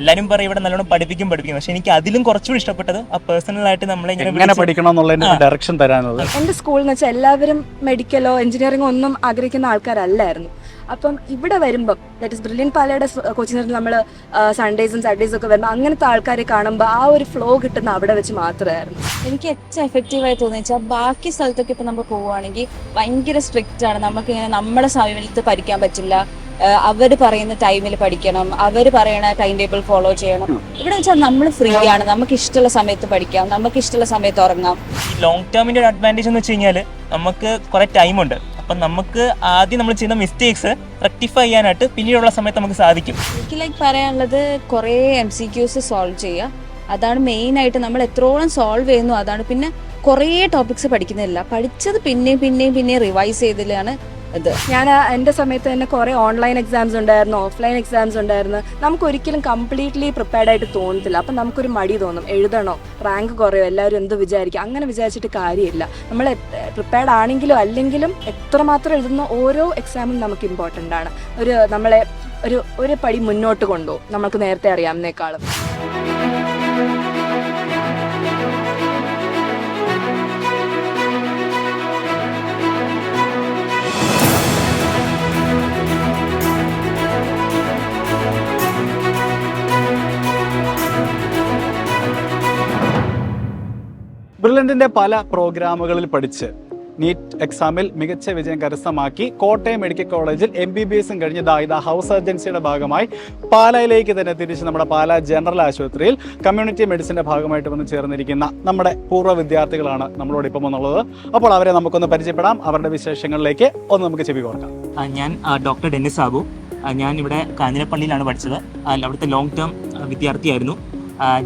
എല്ലാവരും പറയും ഇവിടെ നല്ലോണം പഠിപ്പിക്കും പഠിപ്പിക്കും. പക്ഷെ എനിക്ക് അതിലും കുറച്ചുകൂടി ഇഷ്ടപ്പെട്ടത് ആ പേഴ്സണൽ ആയിട്ട് നമ്മളെ എങ്ങനെ പഠിക്കണം എന്നുള്ളതിന്റെ ഡയറക്ഷൻ തരാനുള്ളത്. എന്റെ സ്കൂൾ എന്ന് വെച്ചാൽ എല്ലാവരും മെഡിക്കലോ എഞ്ചിനീയറിംഗോ ഒന്നും ആഗ്രഹിക്കുന്ന ആൾക്കാരല്ലായിരുന്നു. അപ്പം ഇവിടെ വരുമ്പം ദാറ്റ് ഇസ് ബ്രില്യൻ പാലയുടെ കോച്ചിങ് സെന്റർ നമ്മൾ സൺഡേസും സാറ്റർഡേസും ഒക്കെ വരുമ്പോൾ അങ്ങനത്തെ ആൾക്കാരെ കാണുമ്പോൾ ആ ഒരു ഫ്ലോ കിട്ടുന്ന അവിടെ വെച്ച് മാത്രമായിരുന്നു. എനിക്ക് ഏറ്റവും എഫക്റ്റീവായി തോന്നിയ വെച്ചാൽ ബാക്കി സ്ഥലത്തൊക്കെ ഇപ്പൊ നമ്മൾ പോവുകയാണെങ്കിൽ ഭയങ്കര സ്ട്രിക്റ്റ് ആണ്. നമുക്ക് ഇങ്ങനെ നമ്മുടെ സമയത്ത് പഠിക്കാൻ പറ്റില്ല. അവർ പറയുന്ന ടൈമിൽ പഠിക്കണം. അവർ പറയുന്ന ടൈം ടേബിൾ ഫോളോ ചെയ്യണം. ഇവിടെ വെച്ചാൽ നമ്മൾ ഫ്രീ ആണ്. നമുക്ക് ഇഷ്ടമുള്ള സമയത്ത് പഠിക്കാം. നമുക്ക് ഇഷ്ടമുള്ള സമയത്ത് ഉറങ്ങാം. ലോങ് ടേമിന്റെ ഒരു അഡ്വാന്റേജ് എന്ന് വെച്ച് കഴിഞ്ഞാൽ നമുക്ക് കുറെ ടൈം ഉണ്ട്. അപ്പം നമുക്ക് ആദ്യം നമ്മൾ ചെയ്യുന്ന മിസ്റ്റേക്സ് റെക്ടിഫൈ ചെയ്യാനായിട്ട് പിന്നീടുള്ള സമയത്ത് നമുക്ക് സാധിക്കും. എനിക്ക് ലൈക്ക് പറയാനുള്ളത് കുറേ എം സി ക്യൂസ് സോൾവ് ചെയ്യുക അതാണ് മെയിൻ ആയിട്ട് നമ്മൾ എത്രോളം സോൾവ് ചെയ്യുന്നു. അതാണ് പിന്നെ കുറേ ടോപ്പിക്സ് പഠിക്കുന്നില്ല. പഠിച്ചത് പിന്നെയും പിന്നെയും പിന്നെയും റിവൈസ് ചെയ്തതിലാണ് ഇത്. ഞാൻ എന്റെ സമയത്ത് തന്നെ കുറേ ഓൺലൈൻ എക്സാംസ് ഉണ്ടായിരുന്നു ഓഫ്ലൈൻ എക്സാംസ് ഉണ്ടായിരുന്നു. നമുക്ക് ഒരിക്കലും കംപ്ലീറ്റ്ലി പ്രിപ്പയർഡ് ആയിട്ട് തോന്നത്തില്ല. അപ്പം നമുക്കൊരു മടി തോന്നും. എഴുതണോ? റാങ്ക് കുറയോ? എല്ലാവരും എന്ത് വിചാരിക്കും? അങ്ങനെ വിചാരിച്ചിട്ട് കാര്യമില്ല. നമ്മൾ പ്രിപ്പയർഡ് ആണെങ്കിലും അല്ലെങ്കിലും എത്രമാത്രം എഴുതുന്ന ഓരോ എക്സാമും നമുക്ക് ഇമ്പോർട്ടന്റ് ആണ്. ഒരു നമ്മളെ ഒരു ഒരു പടി മുന്നോട്ട് കൊണ്ടുപോകും. നമുക്ക് നേരത്തെ അറിയാവുന്നേക്കാളും. ബ്രില്യന്റിന്റെ പല പ്രോഗ്രാമുകളിൽ പഠിച്ച് നീറ്റ് എക്സാമിൽ മികച്ച വിജയം കരസ്ഥമാക്കി കോട്ടയം മെഡിക്കൽ കോളേജിൽ എം ബി ബി എസും കഴിഞ്ഞ് ഹൗസ് ഏജൻസിയുടെ ഭാഗമായി പാലയിലേക്ക് തന്നെ തിരിച്ച് നമ്മുടെ പാല ജനറൽ ആശുപത്രിയിൽ കമ്മ്യൂണിറ്റി മെഡിസിന്റെ ഭാഗമായിട്ട് വന്ന് ചേർന്നിരിക്കുന്ന നമ്മുടെ പൂർവ വിദ്യാർത്ഥികളാണ് നമ്മളോട് ഇപ്പം വന്നുള്ളത്. അപ്പോൾ അവരെ നമുക്കൊന്ന് പരിചയപ്പെടാം. അവരുടെ വിശേഷങ്ങളിലേക്ക് ഒന്ന് നമുക്ക് ചെവി കൊടുക്കാം ഞാൻ ഡോക്ടർ ഡെന്നിസ് സാബു. ഞാൻ ഇവിടെ കാഞ്ഞിരപ്പള്ളിയിലാണ് പഠിച്ചത്. അവിടുത്തെ ലോങ് ടേം വിദ്യാർത്ഥിയായിരുന്നു.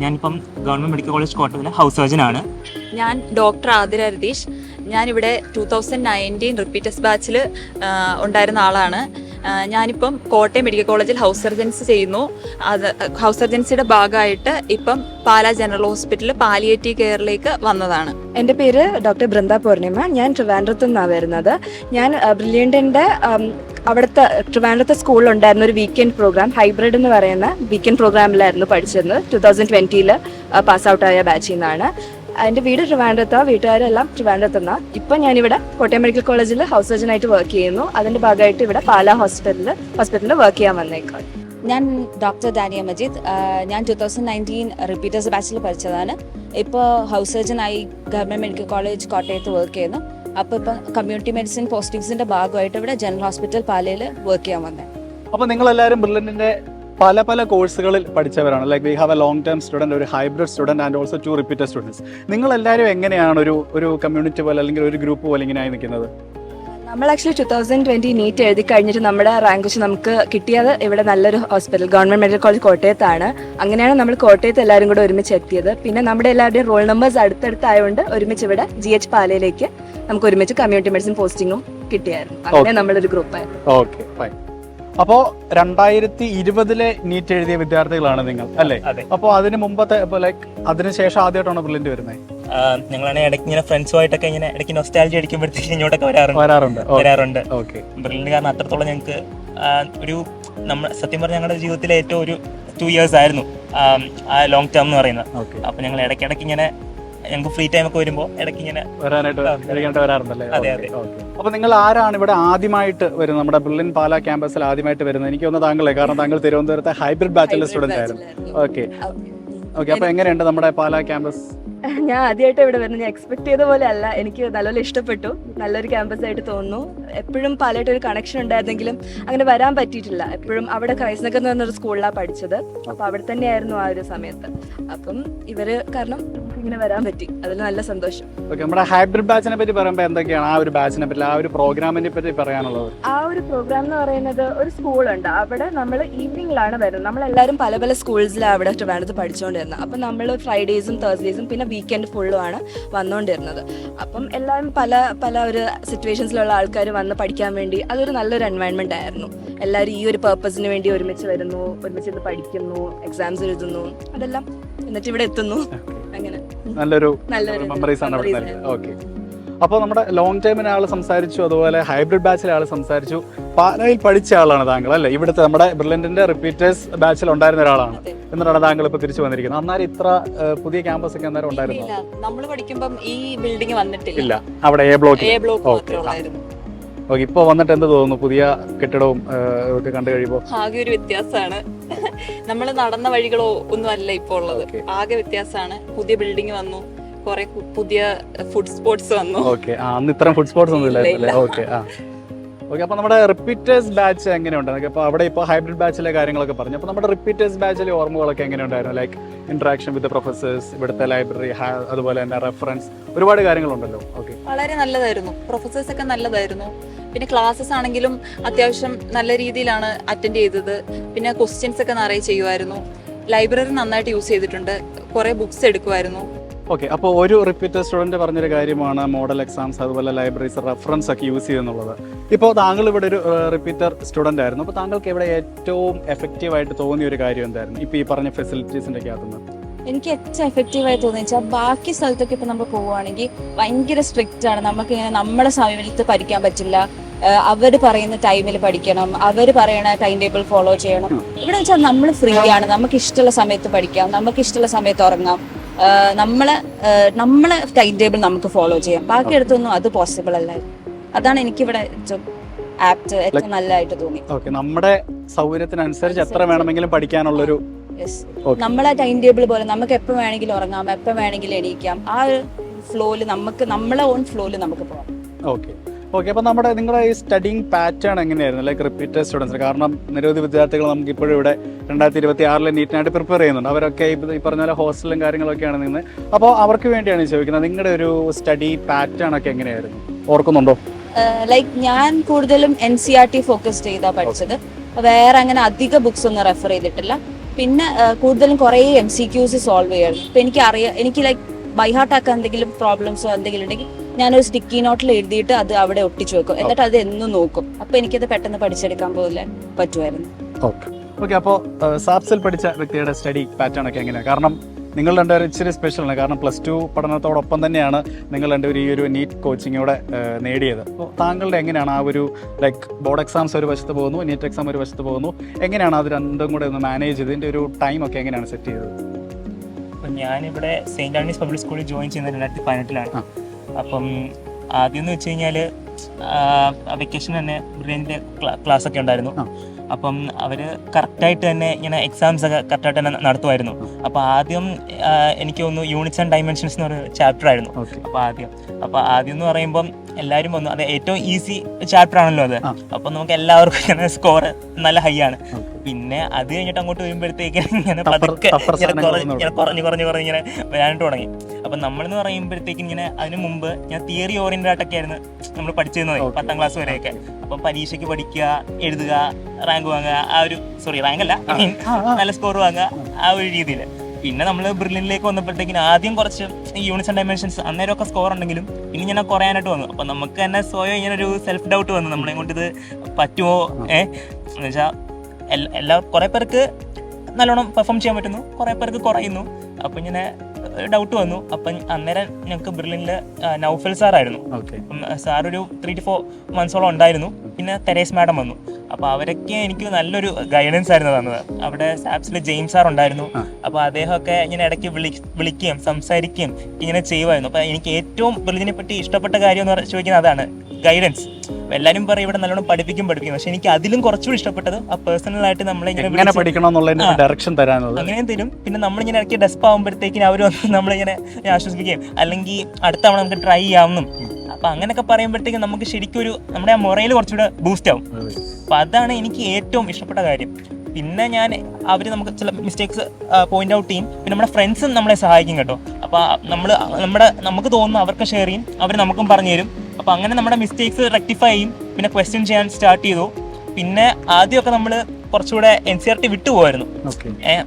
ഞാനിപ്പം ഗവൺമെന്റ് മെഡിക്കൽ കോളേജ് കോട്ടയത്തിലെ ഹൗസ് സർജൻ ആണ്. ഞാൻ ഡോക്ടർ ആതിര രതീഷ് ഞാനിവിടെ ടൂ തൗസൻഡ് നയന്റീൻ റിപ്പീറ്റസ് ബാച്ചിൽ ഉണ്ടായിരുന്ന ആളാണ്. ഞാനിപ്പം കോട്ടയം മെഡിക്കൽ കോളേജിൽ ഹൗസ് സർജൻസി ചെയ്യുന്നു. അത് ഹൗസ് സർജൻസിയുടെ ഭാഗമായിട്ട് ഇപ്പം പാലാ ജനറൽ ഹോസ്പിറ്റലിൽ പാലിയേറ്റീവ് കെയറിലേക്ക് വന്നതാണ്. എന്റെ പേര് ഡോക്ടർ ബൃന്ദ പൂർണിമ. ഞാൻ ട്രിവാൻഡ്രത്തു നിന്നാണ് വരുന്നത്. ഞാൻ ബ്രില്യന്റിന്റെ അവിടുത്തെ ട്രിവാൻഡ്രത്തെ സ്കൂളിലുണ്ടായിരുന്ന ഒരു വീക്കെൻഡ് പ്രോഗ്രാം ഹൈബ്രിഡ് എന്ന് പറയുന്ന വീക്കെൻഡ് പ്രോഗ്രാമിലായിരുന്നു പഠിച്ചിരുന്നത്. ടു തൗസൻഡ് ട്വന്റിയിൽ പാസ് ഔട്ട് ആയ ബാച്ചിൽ നിന്നാണ്. എന്റെ വീട് ട്രിവാൻഡ്രത്താണ് വീട്ടുകാരെല്ലാം ട്രിവാൻഡ്രത്ത് ഇപ്പൊ ഞാനിവിടെ കോട്ടയം മെഡിക്കൽ കോളേജിൽ ഹൗസ് സർജൻ ആയിട്ട് വർക്ക് ചെയ്യുന്നു. അതിന്റെ ഭാഗമായിട്ട് ഇവിടെ പാലാ ഹോസ്പിറ്റലിൽ ഹോസ്പിറ്റലിൽ വർക്ക് ചെയ്യാൻ വന്നേക്കാം ഞാൻ ഡോക്ടർ ഡാനിയ മജീദ്. ഞാൻ ടൂ തൗസൻഡ് നയന്റീൻ റിപ്പീറ്റേഴ്സ് ബാച്ചിൽ പഠിച്ചതാണ്. ഇപ്പോൾ ഹൗസ് സർജൻ ആയി ഗവൺമെന്റ് മെഡിക്കൽ കോളേജ് കോട്ടയത്ത് വർക്ക് ചെയ്യുന്നു. അപ്പോൾ ഇപ്പം കമ്മ്യൂണിറ്റി മെഡിസിൻ പോസ്റ്റിങ്സിന്റെ ഭാഗമായിട്ട് ഇവിടെ ജനറൽ ഹോസ്പിറ്റൽ പാലയിൽ വർക്ക് ചെയ്യാൻ വന്നത് അപ്പോൾ നിങ്ങളെല്ലാവരും ബ്രില്യന്റിന്റെ പല പല കോഴ്സുകളിൽ പഠിച്ചവരാണ്. Like we have a long term student ഒരു hybrid student and also two repeater students നിങ്ങൾ എല്ലാവരും എങ്ങനെയാണ് ഒരു ഒരു കമ്മ്യൂണിറ്റി പോലെ അല്ലെങ്കിൽ ഒരു ഗ്രൂപ്പ് പോലെ ഇങ്ങനെയായി നിൽക്കുന്നത്? നമ്മൾ actually two thousand twenty NEET എഴുതി കഴിഞ്ഞിട്ട് നമ്മുടെ റാങ്ക് വെച്ച് നമുക്ക് കിട്ടിയത് ഇവിടെ നല്ലൊരു ഹോസ്പിറ്റൽ ഗവൺമെന്റ് മെഡിക്കൽ കോളേജ് കോട്ടയത്താണ്. അങ്ങനെയാണ് നമ്മൾ കോട്ടയത്ത് എല്ലാവരും കൂടെ ഒരുമിച്ച് എത്തിയത്. പിന്നെ നമ്മുടെ എല്ലാവരുടെയും റോൾ നമ്പേഴ്സ് അടുത്തടുത്തായതുകൊണ്ട് ഒരുമിച്ച് ഇവിടെ ജി എച്ച് പാലയിലേക്ക് നമുക്ക് ഒരുമിച്ച് കമ്മ്യൂണിറ്റി മെഡിസിൻ പോസ്റ്റിങ്ങും കിട്ടിയായിരുന്നു. അങ്ങനെ നമ്മളൊരു ഗ്രൂപ്പായിരുന്നു ഓക്കെ അപ്പോ രണ്ടായിരത്തി ഇരുപതിലെ നീറ്റ് എഴുതിയ വിദ്യാർത്ഥികളാണ് നിങ്ങൾ അല്ലേ? അതെ. അപ്പോൾ അതിന് മുമ്പത്തെ ലൈക്ക് അതിനുശേഷം ആദ്യമായിട്ടാണ് ബ്രില്യന്റ് വരുന്നത് ഞങ്ങളാണ് ഇടയ്ക്ക് ഇങ്ങനെ ഫ്രണ്ട്സുമായിട്ടൊക്കെ ഇങ്ങനെ ഇടയ്ക്ക് നൊസ്റ്റാലജി അടിക്കുമ്പോഴത്തേക്ക് ഇങ്ങോട്ടൊക്കെ വരാറുണ്ട്. വരാറുണ്ട്. വരാറുണ്ട്. ഓക്കെ. ബ്രില്ലിന് കാരണം അത്രത്തോളം ഞങ്ങൾക്ക് ഒരു നമ്മൾ സത്യം പറഞ്ഞ ഞങ്ങളുടെ ജീവിതത്തിലെ ഏറ്റവും ഒരു ടു ഇയേഴ്സ് ആയിരുന്നു ആ, ആ ലോങ് ടേം എന്ന് പറയുന്നത്. ഓക്കെ. അപ്പൊ ഞങ്ങൾ ഇടയ്ക്കിടയ്ക്ക് ഇങ്ങനെ ഞങ്ങൾക്ക് ഫ്രീ ടൈം ഒക്കെ വരുമ്പോൾ ഇടയ്ക്ക് ഇങ്ങനെ വരാനായിട്ട് വരാറുണ്ടല്ലേ? അതെ, അതെ. അപ്പൊ നിങ്ങൾ ആരാണ് ഇവിടെ ആദ്യമായിട്ട് വരുന്നത്? നമ്മുടെ ബുള്ളിൻ പാല ക്യാമ്പസിൽ ആദ്യമായിട്ട് വരുന്നത്. എനിക്ക് ഒന്ന് താങ്കളെ കാരണം താങ്കൾ തിരുവനന്തപുരത്തെ ഹൈബ്രിഡ് ബാച്ചിലെ സ്റ്റുഡന്റ് ആയിരുന്നു. ഓക്കെ ഓക്കെ അപ്പൊ എങ്ങനെയുണ്ട് നമ്മുടെ പാല ക്യാമ്പസ് ഞാൻ ആദ്യമായിട്ട് ഇവിടെ വരുന്നത്. ഞാൻ എക്സ്പെക്ട് ചെയ്ത പോലെ അല്ല. എനിക്ക് നല്ലപോലെ ഇഷ്ടപ്പെട്ടു. നല്ലൊരു ക്യാമ്പസ് ആയിട്ട് തോന്നുന്നു. എപ്പോഴും പാലായിട്ട് ഒരു കണക്ഷൻ ഉണ്ടായിരുന്നെങ്കിലും അങ്ങനെ വരാൻ പറ്റിയിട്ടില്ല. എപ്പോഴും അവിടെ ക്രൈസ്നഗർ എന്ന് പറഞ്ഞൊരു സ്കൂളിലാണ് പഠിച്ചത്. അപ്പൊ അവിടെ തന്നെയായിരുന്നു ആ ഒരു സമയത്ത്. അപ്പം ഇവർ കാരണം ഇങ്ങനെ വരാൻ പറ്റി. അതിൽ നല്ല സന്തോഷം. നമ്മുടെ ഹൈബ്രിഡ് ബാച്ചിനെ പറ്റി പറയുമ്പോൾ എന്തൊക്കെയാണ് ആ ഒരു ബാച്ചിനെ പറ്റി ആ ഒരു പ്രോഗ്രാമിനെ പറ്റി പറയാനുള്ളത്? ആ ഒരു പ്രോഗ്രാം എന്ന് പറയുന്നത് ഒരു സ്കൂളുണ്ട് അവിടെ നമ്മൾ ഈവനിങ്ങിലാണ് വരുന്നത്. നമ്മൾ എല്ലാവരും പല പല സ്കൂൾസിലാണ് അവിടെ ട്രിവാൻഡത്ത് പഠിച്ചുകൊണ്ടിരുന്നത് അപ്പം നമ്മൾ ഫ്രൈഡേസും തേഴ്സ്ഡേസും പിന്നെ വീക്കെൻഡ് ഫുള്ളും ആണ് വന്നുകൊണ്ടിരുന്നത് അപ്പം എല്ലാവരും പല പല ഒരു സിറ്റുവേഷൻസിലുള്ള ആൾക്കാർ വന്ന് പഠിക്കാൻ വേണ്ടി അതൊരു നല്ലൊരു എൻവയൺമെന്റ് ആയിരുന്നു. എല്ലാവരും ഈ ഒരു പേർപ്പസിന് വേണ്ടി ഒരുമിച്ച് വരുന്നു ഒരുമിച്ച് ഇത് പഠിക്കുന്നു എക്സാംസ് എഴുതുന്നു അതെല്ലാം എന്നിട്ട് ഇവിടെ എത്തുന്നു. അങ്ങനെ. നല്ലൊരു നല്ലൊരു മെമ്മറീസ് ആണ് ഓക്കെ അപ്പോൾ നമ്മുടെ ലോങ് ടൈമിന് ആൾ സംസാരിച്ചു അതുപോലെ ഹൈബ്രിഡ് ബാച്ചിലെ ആൾ സംസാരിച്ചു. പാനയിൽ പഠിച്ച ആളാണ് താങ്കൾ അല്ലേ? ഇവിടുത്തെ നമ്മുടെ ബ്രില്യന്റിന്റെ റിപ്പീറ്റേഴ്സ് ബാച്ചിൽ ഉണ്ടായിരുന്ന ഒരാളാണ്. എന്നിട്ടാണ് താങ്കൾ ഇപ്പോൾ തിരിച്ചു വന്നിരിക്കുന്നത്. അന്നേരം ഇത്ര പുതിയ ക്യാമ്പസ് ഒക്കെ അന്നേരം ഉണ്ടായിരുന്നു? നമ്മൾ പഠിക്കുമ്പം ഈ ബിൽഡിംഗ് വന്നിട്ടില്ല. ഇല്ല. അവിടെ എ ബ്ലോക്ക് എ ബ്ലോക്ക്. മാത്രമേ ഓക്കെ ഇപ്പോൾ വന്നിട്ട് എന്ത് തോന്നുന്നു? പുതിയ കെട്ടിടവും ഒക്കെ കണ്ടു കഴിയുമ്പോൾ ആകെ ഒരു വ്യത്യാസമാണ് നമ്മൾ നടന്ന വഴികളോ ഒന്നും അല്ല ഇപ്പോൾ ഉള്ളത് ആകെ വ്യത്യാസമാണ് പുതിയ ബിൽഡിംഗ് വന്നു. കുറെ പുതിയ ഫുഡ് സ്പോട്സ് വന്നു. ഓക്കെ അന്ന് ഇത്തരം ഫുഡ് സ്പോർട്സ് ഒന്നും ഇല്ല, ഇല്ലായിരുന്നല്ലേ ഓക്കെ ആ. ഓക്കെ അപ്പോൾ നമ്മുടെ റിപ്പീറ്റേഴ്സ് ബാച്ച് എങ്ങനെയുണ്ട്? ഇപ്പോൾ അവിടെ ഇപ്പോൾ ഹൈബ്രിഡ് ബാച്ചിലെ കാര്യങ്ങളൊക്കെ പറഞ്ഞു. അപ്പോൾ നമ്മുടെ റിപ്പീറ്റേഴ്സ് ബാച്ചിലെ ഓർമ്മകളൊക്കെ എങ്ങനെയുണ്ടായിരുന്നു? ലൈക്ക് ഇന്ററാക്ഷൻ വിത്ത് പ്രൊഫസേഴ്സ് ഇവിടുത്തെ ലൈബ്രറി അതുപോലെ തന്നെ റെഫറൻസ് ഒരുപാട് കാര്യങ്ങളുണ്ടല്ലോ. ഓക്കെ വളരെ നല്ലതായിരുന്നു. പ്രൊഫസേഴ്സ് ഒക്കെ നല്ലതായിരുന്നു. പിന്നെ ക്ലാസ്സസ് ആണെങ്കിലും അത്യാവശ്യം നല്ല രീതിയിലാണ് അറ്റൻഡ് ചെയ്തത്. പിന്നെ ക്വസ്റ്റ്യൻസ് ഒക്കെ നിറയെ ചെയ്യുമായിരുന്നു. ലൈബ്രറി നന്നായിട്ട് യൂസ് ചെയ്തിട്ടുണ്ട്. കുറെ ബുക്സ് എടുക്കുമായിരുന്നു. ഓക്കെ അപ്പോൾ ഒരു റിപ്പീറ്റർ സ്റ്റുഡന്റ് പറഞ്ഞൊരു കാര്യമാണ് മോഡൽ എക്സാംസ് അതുപോലെ ലൈബ്രറീസ് റെഫറൻസ് ഒക്കെ യൂസ് ചെയ്യുന്നുള്ളത്. ഇപ്പോൾ താങ്കൾ ഇവിടെ ഒരു റിപ്പീറ്റർ സ്റ്റുഡന്റ് ആയിരുന്നു. അപ്പോൾ താങ്കൾക്ക് ഇവിടെ ഏറ്റവും എഫക്റ്റീവ് ആയിട്ട് തോന്നിയ ഒരു കാര്യം എന്തായിരുന്നു? ഇപ്പോൾ ഈ പറഞ്ഞ ഫെസിലിറ്റീസിന്റെ അകത്തുനിന്ന്. എനിക്ക് ഏറ്റവും എഫക്റ്റീവായി തോന്നി വെച്ചാൽ ബാക്കി സ്ഥലത്തൊക്കെ ഇപ്പൊ നമ്മൾ പോവുകയാണെങ്കിൽ ഭയങ്കര സ്ട്രിക്റ്റ് ആണ്. നമുക്ക് ഇങ്ങനെ നമ്മുടെ സമയത്ത് പഠിക്കാൻ പറ്റില്ല. അവർ അവർ പറയുന്ന ടൈമിൽ പഠിക്കണം. അവർ പറയുന്ന ടൈം ടേബിൾ ഫോളോ ചെയ്യണം. ഇവിടെ വെച്ചാൽ നമ്മൾ ഫ്രീ ആണ്. നമുക്ക് ഇഷ്ടമുള്ള സമയത്ത് പഠിക്കാം. നമുക്ക് ഇഷ്ടമുള്ള സമയത്ത് ഉറങ്ങാം. നമ്മളെ നമ്മളെ ടൈം ടേബിൾ നമുക്ക് ഫോളോ ചെയ്യാം. ബാക്കി എടുത്തൊന്നും അത് പോസിബിൾ അല്ല. അതാണ് എനിക്കിവിടെ ഇവിടെ ആപ്റ്റ് ഏറ്റവും നല്ലതായിട്ട് തോന്നി. ഓക്കെ നമ്മുടെ സൗകര്യത്തിനനുസരിച്ച് എത്ര വേണമെങ്കിലും പഠിക്കാനുള്ളൊരു. നമ്മളെ ടൈം ടേബിൾ പോലെ നമുക്ക് എപ്പോൾ വേണമെങ്കിലും ഉറങ്ങാം എപ്പോൾ വേണമെങ്കിലും എണീക്കാം. ആ ഒരു ഫ്ലോയിൽ നമുക്ക് നമ്മളെ ഓൺ ഫ്ലോയിൽ നമുക്ക് പോകാം ഓക്കെ ഓക്കെ അപ്പോൾ നമ്മുടെ നിങ്ങളുടെ ഈ സ്റ്റഡിങ് പാറ്റേൺ എങ്ങനെയായിരുന്നു? ലൈക്ക് റിപ്പീറ്റഡ് സ്റ്റുഡൻസ് കാരണം നിരവധി വിദ്യാർത്ഥികൾ നമുക്ക് ഇപ്പോഴും ഇവിടെ രണ്ടായിരത്തി ഇരുപത്തി ആറിലെ നീറ്റിനായിട്ട് പ്രിപ്പയർ ചെയ്യുന്നുണ്ട്. അവരൊക്കെ ഈ- പറഞ്ഞ പോലെ ഹോസ്റ്റലും കാര്യങ്ങളൊക്കെയാണ് നിന്ന്. അപ്പോൾ അവർക്ക് വേണ്ടിയാണ് ചോദിക്കുന്നത് നിങ്ങളുടെ ഒരു സ്റ്റഡി പാറ്റേൺ ഒക്കെ എങ്ങനെയായിരുന്നു? ഓർക്കുന്നുണ്ടോ? ലൈക്ക് ഞാൻ കൂടുതലും N C R T focus ചെയ്താ പഠിച്ചത്. വേറെ അങ്ങനെ അധിക ബുക്സ് ഒന്നും റെഫർ ചെയ്തിട്ടില്ല. പിന്നെ കൂടുതലും കുറേ എം സി ക്യൂസ് സോൾവ് ചെയ്യണം. ഇപ്പൊ എനിക്ക് അറിയാം എനിക്ക് ലൈക്ക് ബൈഹാർട്ട് ആക്കാൻ എന്തെങ്കിലും പ്രോബ്ലംസോ എന്തെങ്കിലും ഉണ്ടെങ്കിൽ ഞാനൊരു സ്റ്റിക്കി നോട്ടിൽ എഴുതിയിട്ട് അത് അവിടെ ഒട്ടിച്ചു വെക്കും. എന്നിട്ട് അത് എന്നും നോക്കും. അപ്പൊ എനിക്കത് പെട്ടെന്ന് പഠിച്ചെടുക്കാൻ പോലെ പറ്റുമായിരുന്നു. ഓക്കെ ഓക്കെ അപ്പോൾ സാപ്സിൽ പഠിച്ച വ്യക്തിയുടെ സ്റ്റഡി പാറ്റേൺ ഒക്കെ എങ്ങനെയാണ് കാരണം നിങ്ങൾ രണ്ടുപേരും ഇച്ചിരി സ്പെഷ്യലാണ് കാരണം പ്ലസ് ടു പഠനത്തോടൊപ്പം തന്നെയാണ് നിങ്ങൾ രണ്ടുപേരും ഈ ഒരു നീറ്റ് കോച്ചിങ്ങോടെ നേടിയത്. അപ്പോൾ താങ്കളുടെ എങ്ങനെയാണ് ആ ഒരു ലൈക്ക് ബോർഡ് എക്സാംസ് ഒരു വശത്ത് പോകുന്നു നീറ്റ് എക്സാം ഒരു വശത്ത് പോകുന്നു? എങ്ങനെയാണ് അത് രണ്ടും കൂടെ ഒന്ന് മാനേജ് ചെയ്ത്? ഇതിന്റെ ഒരു ടൈം ഒക്കെ എങ്ങനെയാണ് സെറ്റ് ചെയ്തത്? അപ്പം ഞാനിവിടെ സെയിന്റ് ആണീസ് പബ്ലിക് സ്കൂളിൽ ജോയിൻ ചെയ്യുന്നത് രണ്ടായിരത്തി പതിനെട്ടിലാണ് അപ്പം ആദ്യം എന്ന് വെച്ച് കഴിഞ്ഞാൽ വെക്കേഷൻ തന്നെ ബ്രില്യന്റെ ക്ലാസ് ഒക്കെ ഉണ്ടായിരുന്നു. അപ്പം അവർ കറക്റ്റായിട്ട് തന്നെ ഇങ്ങനെ എക്സാംസ് ഒക്കെ കറക്റ്റായിട്ട് തന്നെ നടത്തുമായിരുന്നു. അപ്പോൾ ആദ്യം എനിക്ക് തോന്നുന്നു യൂണിറ്റ്സ് ആൻഡ് ഡൈമെൻഷൻസ് എന്ന് പറയുന്ന ചാപ്റ്റർ ആയിരുന്നു. അപ്പോൾ ആദ്യം അപ്പോൾ ആദ്യം എന്ന് പറയുമ്പം എല്ലാവരും വന്നു. അത് ഏറ്റവും ഈസി ചാപ്റ്റർ ആണല്ലോ അത്. അപ്പൊ നമുക്ക് എല്ലാവർക്കും ഇങ്ങനെ സ്കോർ നല്ല ഹൈ ആണ്. പിന്നെ അത് കഴിഞ്ഞിട്ട് അങ്ങോട്ട് വരുമ്പോഴത്തേക്ക് ഇങ്ങനെ പതുക്കെ കുറഞ്ഞു ഇങ്ങനെ കുറഞ്ഞ് ഇങ്ങനെ കുറഞ്ഞ് ഇങ്ങനെ വരാനായിട്ട് തുടങ്ങി. അപ്പം നമ്മളെന്ന് പറയുമ്പോഴത്തേക്കും ഇങ്ങനെ അതിന് മുമ്പ് ഞാൻ തിയറി ഓറിയന്റഡ് ആയിട്ടൊക്കെ ആയിരുന്നു നമ്മൾ പഠിച്ചിരുന്നത്. പത്താം ക്ലാസ് വരെയൊക്കെ. അപ്പം പരീക്ഷയ്ക്ക് പഠിക്കുക എഴുതുക റാങ്ക് വാങ്ങുക ആ ഒരു സോറി റാങ്ക് അല്ല നല്ല സ്കോർ വാങ്ങുക ആ ഒരു രീതിയിൽ പിന്നെ നമ്മൾ ബ്രില്ലിനിലേക്ക് വന്നപ്പോഴത്തേക്കിന് ആദ്യം കുറച്ച് യൂണിറ്റ്സ് ആൻഡ് ഡൈമെൻഷൻസ് അന്നേരമൊക്കെ സ്കോർ ഉണ്ടെങ്കിലും ഇനി ഇങ്ങനെ കുറയാനായിട്ട് വന്നു. അപ്പം നമുക്ക് തന്നെ സ്വയം ഇങ്ങനെ ഒരു സെൽഫ് ഡൗട്ട് വന്നു. നമ്മളെ കൊണ്ട് ഇത് പറ്റുമോ? ഏ? എന്ന് വെച്ചാൽ എല്ലാ കുറേ പേർക്ക് നല്ലോണം പെർഫോം ചെയ്യാൻ പറ്റുന്നു. കുറേ പേർക്ക് കുറയുന്നു. അപ്പം ഇങ്ങനെ ഡൗട്ട് വന്നു. അപ്പം അന്നേരം ഞങ്ങൾക്ക് ബ്രില്യനിൽ നൗഫൽ സാറായിരുന്നു അപ്പം സാർ ഒരു ത്രീ ടു ഫോർ മന്ത്സോളം ഉണ്ടായിരുന്നു. പിന്നെ തെരേസ് മാഡം വന്നു. അപ്പോൾ അവരൊക്കെ എനിക്ക് നല്ലൊരു ഗൈഡൻസ് ആയിരുന്നു തന്നത്. അവിടെ സാപ്സിൽ ജെയിംസ് സാർ ഉണ്ടായിരുന്നു. അപ്പോൾ അദ്ദേഹമൊക്കെ ഇങ്ങനെ ഇടയ്ക്ക് വിളി വിളിക്കുകയും സംസാരിക്കുകയും ഇങ്ങനെ ചെയ്യുമായിരുന്നു. അപ്പോൾ എനിക്ക് ഏറ്റവും ബ്രില്ലിനെ പറ്റി ഇഷ്ടപ്പെട്ട കാര്യം എന്ന് പറഞ്ഞ് ചോദിക്കുന്നത് അതാണ്. ഗൈഡൻസ് എല്ലാവരും പറയും ഇവിടെ നല്ലോണം പഠിപ്പിക്കും പഠിപ്പിക്കും. പക്ഷെ എനിക്ക് അതിലും കുറച്ചുകൂടി ഇഷ്ടപ്പെട്ടത് ആ പേഴ്സണൽ ആയിട്ട് നമ്മളെ ഇങ്ങനെ പഠിക്കണം. ഡയറക്ഷൻ തരാനുള്ളത്. അങ്ങനെ തരും. പിന്നെ നമ്മളിങ്ങനെ ഇടയ്ക്ക് ഡെസ്പ് ആകുമ്പോഴത്തേക്കിനും അവർ വന്ന് നമ്മളിങ്ങനെ ആശ്വസിപ്പിക്കുകയും. അല്ലെങ്കിൽ അടുത്ത തവണ നമുക്ക് ട്രൈ ചെയ്യാമെന്നും അപ്പൊ അങ്ങനെയൊക്കെ പറയുമ്പോഴത്തേക്കും നമുക്ക് ശരിക്കും ഒരു നമ്മുടെ ആ മുറയിൽ കുറച്ചുകൂടെ ബൂസ്റ്റ് ആവും. അപ്പൊ അതാണ് എനിക്ക് ഏറ്റവും ഇഷ്ടപ്പെട്ട കാര്യം. പിന്നെ ഞാൻ അവർ നമുക്ക് ചില മിസ്റ്റേക്സ് പോയിന്റ് ഔട്ട് ചെയ്യും. പിന്നെ നമ്മുടെ ഫ്രണ്ട്സും നമ്മളെ സഹായിക്കും കേട്ടോ. അപ്പോൾ നമ്മൾ നമ്മുടെ നമുക്ക് തോന്നുന്ന അവർക്ക് ഷെയർ ചെയ്യും അവർ നമുക്കും പറഞ്ഞു തരും. അപ്പോൾ അങ്ങനെ നമ്മുടെ മിസ്റ്റേക്സ് റെക്ടിഫൈ ചെയ്യും പിന്നെ ക്വസ്റ്റ്യൻ ചെയ്യാൻ സ്റ്റാർട്ട് ചെയ്തു. പിന്നെ ആദ്യമൊക്കെ നമ്മൾ കുറച്ചുകൂടെ എൻ സി ആർ ടി വിട്ടുപോകായിരുന്നു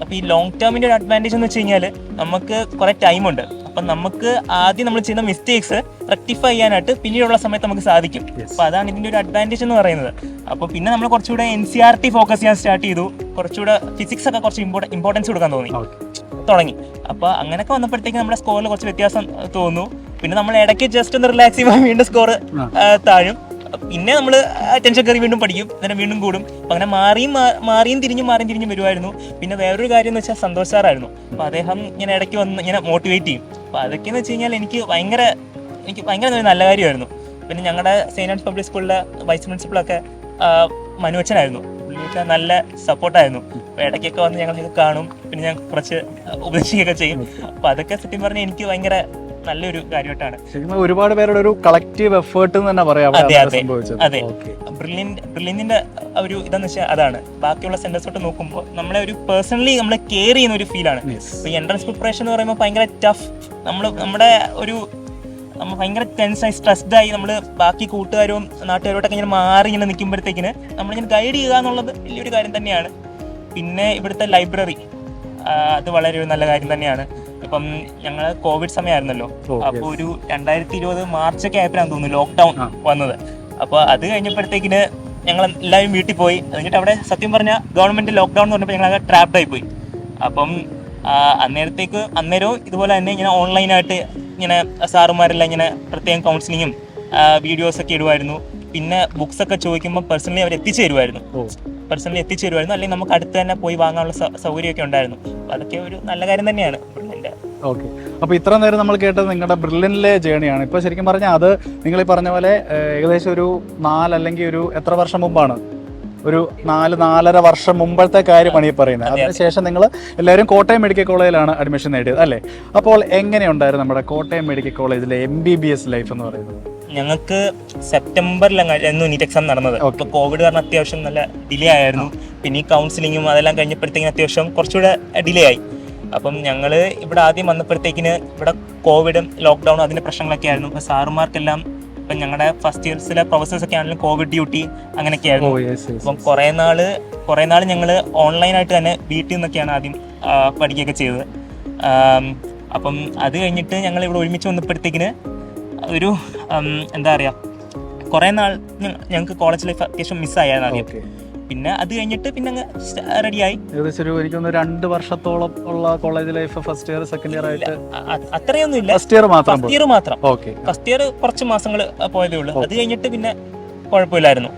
അപ്പൊ ഈ ലോങ് ടേമിന്റെ ഒരു അഡ്വാന്റേജ് എന്ന് വെച്ച് കഴിഞ്ഞാൽ നമുക്ക് കുറെ ടൈം ഉണ്ട്. അപ്പം നമുക്ക് ആദ്യം നമ്മൾ ചെയ്യുന്ന മിസ്റ്റേക്സ് റെക്ടിഫൈ ചെയ്യാനായിട്ട് പിന്നീടുള്ള സമയത്ത് നമുക്ക് സാധിക്കും. അപ്പൊ അപ്പോൾ അതാണ് ഇതിന്റെ ഒരു അഡ്വാന്റേജ് എന്ന് പറയുന്നത്. അപ്പോൾ പിന്നെ നമ്മൾ കുറച്ചുകൂടെ N C R T focus ചെയ്യാൻ സ്റ്റാർട്ട് ചെയ്തു. കുറച്ചുകൂടെ ഫിസിക്സ് ഒക്കെ കുറച്ച് ഇമ്പോർട്ടൻസ് കൊടുക്കാൻ തോന്നി. തുടങ്ങി. അപ്പോൾ അങ്ങനെയൊക്കെ വന്നപ്പോഴത്തേക്ക് നമ്മുടെ സ്കോറിൽ കുറച്ച് വ്യത്യാസം തോന്നുന്നു. പിന്നെ നമ്മൾ ഇടയ്ക്ക് ജസ്റ്റ് ഒന്ന് റിലാക്സ് ചെയ്യുമ്പോൾ വീണ്ടും സ്കോർ താഴും. പിന്നെ നമ്മൾ ടെൻഷൻ കയറി വീണ്ടും പഠിക്കും അങ്ങനെ വീണ്ടും കൂടും. അങ്ങനെ മാറിയും മാറിയും തിരിഞ്ഞും മാറിയും തിരിഞ്ഞും വരുമായിരുന്നു പിന്നെ വേറൊരു കാര്യം എന്ന് വെച്ചാൽ സന്തോഷ് സാറായിരുന്നു അപ്പോൾ അദ്ദേഹം ഇങ്ങനെ ഇടയ്ക്ക് വന്ന് ഇങ്ങനെ മോട്ടിവേറ്റ് ചെയ്യും. അപ്പോൾ അതൊക്കെയെന്ന് വെച്ച് കഴിഞ്ഞാൽ എനിക്ക് ഭയങ്കര എനിക്ക് ഭയങ്കര നല്ല കാര്യമായിരുന്നു. പിന്നെ ഞങ്ങളുടെ സെയിന്റ് ആൻഡ് പബ്ലിക് സ്കൂളിലെ വൈസ് പ്രിൻസിപ്പളൊക്കെ മനുവച്ചനായിരുന്നു. പുള്ളിയൊക്കെ നല്ല സപ്പോർട്ടായിരുന്നു. അപ്പോൾ ഇടയ്ക്കൊക്കെ വന്ന് ഞങ്ങളൊക്കെ കാണും. പിന്നെ ഞാൻ കുറച്ച് ഉപദേശിക്കുകയൊക്കെ ചെയ്യും. അപ്പം അതൊക്കെ സത്യം പറഞ്ഞാൽ എനിക്ക് ഭയങ്കര നല്ലൊരു കാര്യമായിട്ടാണ്. ഒരുപാട് പേരുടെ ഒരു കളക്റ്റീവ് എഫേർട്ട് തന്നെ പറയാം. അതെ, അതെ. അതെ. ബ്രില്യന്റിന്റെ ഒരു ഇതെന്ന് വെച്ചാൽ അതാണ്. ബാക്കിയുള്ള സെന്റേഴ്സോട്ട് നോക്കുമ്പോൾ നമ്മളെ ഒരു പേഴ്സണലി നമ്മളെ കെയർ ചെയ്യുന്ന ഒരു ഫീലാണ് ഈ എൻട്രൻസ് പ്രിപ്പറേഷൻ എന്ന് പറയുമ്പോൾ ഭയങ്കര ടഫ് നമ്മൾ നമ്മുടെ ഒരു നമ്മൾ ഭയങ്കര ടെൻഷനായി സ്ട്രെസ്ഡായി നമ്മൾ ബാക്കി കൂട്ടുകാരും നാട്ടുകാരോട്ടൊക്കെ ഇങ്ങനെ മാറി ഇങ്ങനെ നിൽക്കുമ്പോഴത്തേക്കിന് നമ്മളിങ്ങനെ ഗൈഡ് ചെയ്യുക എന്നുള്ളത് വലിയൊരു കാര്യം തന്നെയാണ്. പിന്നെ ഇവിടുത്തെ ലൈബ്രറി അത് വളരെ ഒരു നല്ല കാര്യം തന്നെയാണ്. ഇപ്പം ഞങ്ങൾ കോവിഡ് സമയമായിരുന്നല്ലോ അപ്പോൾ ഒരു രണ്ടായിരത്തി ഇരുപത് മാർച്ച് ഒക്കെ ആയപ്പോഴാണ് തോന്നുന്നു ലോക്ക്ഡൗൺ വന്നത്. അപ്പോൾ അത് കഴിഞ്ഞപ്പോഴത്തേക്കിന് ഞങ്ങൾ എല്ലാവരും വീട്ടിൽ പോയി. എന്നിട്ട് അവിടെ സത്യം പറഞ്ഞാൽ ഗവൺമെന്റ് ലോക്ക്ഡൗൺ എന്ന് പറഞ്ഞപ്പോൾ ഞങ്ങൾ ട്രാപ്ഡായി പോയി. അപ്പം അന്നേരത്തേക്ക് അന്നേരവും ഇതുപോലെ തന്നെ ഇങ്ങനെ ഓൺലൈനായിട്ട് ഇങ്ങനെ സാറുമാരെല്ലാം ഇങ്ങനെ പ്രത്യേകം കൗൺസിലിങ്ങും വീഡിയോസ് ഒക്കെ ഇടുമായിരുന്നു. പിന്നെ ബുക്സ് ഒക്കെ ചോദിക്കുമ്പോൾ പേഴ്സണലി അവർ എത്തിച്ചു തരുമായിരുന്നു. പേഴ്സണലി എത്തിച്ചു തരുമായിരുന്നു. അല്ലെങ്കിൽ നമുക്ക് അടുത്ത് തന്നെ പോയി വാങ്ങാനുള്ള സൗകര്യമൊക്കെ ഉണ്ടായിരുന്നു. അതൊക്കെ ഒരു നല്ല കാര്യം തന്നെയാണ്. ഓക്കെ. അപ്പോൾ ഇത്ര നേരം നമ്മൾ കേട്ടത് നിങ്ങളുടെ ബ്രില്ലിനിലെ ജേണിയാണ് ഇപ്പോൾ ശരിക്കും പറഞ്ഞാൽ അത് നിങ്ങൾ ഈ പറഞ്ഞ പോലെ ഏകദേശം ഒരു നാല് അല്ലെങ്കിൽ ഒരു എത്ര വർഷം മുമ്പാണ്? ഒരു നാല് നാലര വർഷം മുമ്പത്തെ കാര്യമാണ് ഈ പറയുന്നത്. അതെ, അതെ. അതിനുശേഷം നിങ്ങൾ എല്ലാവരും കോട്ടയം മെഡിക്കൽ കോളേജിലാണ് അഡ്മിഷൻ നേടിയത് അല്ലേ? അപ്പോൾ എങ്ങനെയുണ്ടായിരുന്നു നമ്മുടെ കോട്ടയം മെഡിക്കൽ കോളേജിലെ M B B S life എന്ന് പറയുന്നത്? ഞങ്ങൾക്ക് സെപ്റ്റംബറിലായിരുന്നു നീറ്റ് എക്സാം നടന്നത്. അപ്പോൾ കോവിഡ് കാരണം അത്യാവശ്യം നല്ല ഡിലേ ആയിരുന്നു. പിന്നെ ഈ കൗൺസിലിങ്ങും അതെല്ലാം കഴിഞ്ഞപ്പോഴത്തേക്കും അത്യാവശ്യം കുറച്ചുകൂടെ ഡിലേ ആയി. അപ്പം ഞങ്ങൾ ഇവിടെ ആദ്യം വന്നപ്പോഴത്തേക്കിന് ഇവിടെ കോവിഡും ലോക്ക്ഡൗണും അതിന്റെ പ്രശ്നങ്ങളൊക്കെ ആയിരുന്നു. അപ്പോൾ സാറുമാർക്കെല്ലാം ഇപ്പം ഞങ്ങളുടെ ഫസ്റ്റ് ഇയർസിലെ പ്രൊഫസേഴ്സ് ഒക്കെ ആണെങ്കിലും കോവിഡ് ഡ്യൂട്ടി അങ്ങനെയൊക്കെ ഓ ആയിരുന്നു യെസ് യെസ് അപ്പം കുറേ നാൾ കുറേ നാൾ ഞങ്ങൾ ഓൺലൈനായിട്ട് തന്നെ വീട്ടിൽ നിന്നൊക്കെയാണ് ആദ്യം പഠിക്കുകയൊക്കെ ചെയ്തത്. അപ്പം അത് കഴിഞ്ഞിട്ട് ഞങ്ങൾ ഇവിടെ ഒരുമിച്ച് വന്നപ്പോഴത്തേക്കിന് ഒരു എന്താ പറയുക കുറേ നാൾ ഞങ്ങൾക്ക് കോളേജ് ലൈഫ് അത്യാവശ്യം മിസ്സായിരുന്നു ആദ്യം. പിന്നെ അത് കഴിഞ്ഞിട്ട് പിന്നെ അങ്ങ് റെഡിയായി. ഏകദേശം ഒരു രണ്ട് വർഷത്തോളം ഉള്ള college life first year second year ആയിട്ട് അത്രയൊന്നും ഇല്ല ഫസ്റ്റ് ഇയർ മാത്രം ഫസ്റ്റ് ഇയർ മാത്രം. ഓക്കെ ഫസ്റ്റ് ഇയർ കുറച്ച് മാസങ്ങൾ പോയതേ ഉള്ളൂ. അത് കഴിഞ്ഞിട്ട് പിന്നെ കുഴപ്പമില്ലായിരുന്നു.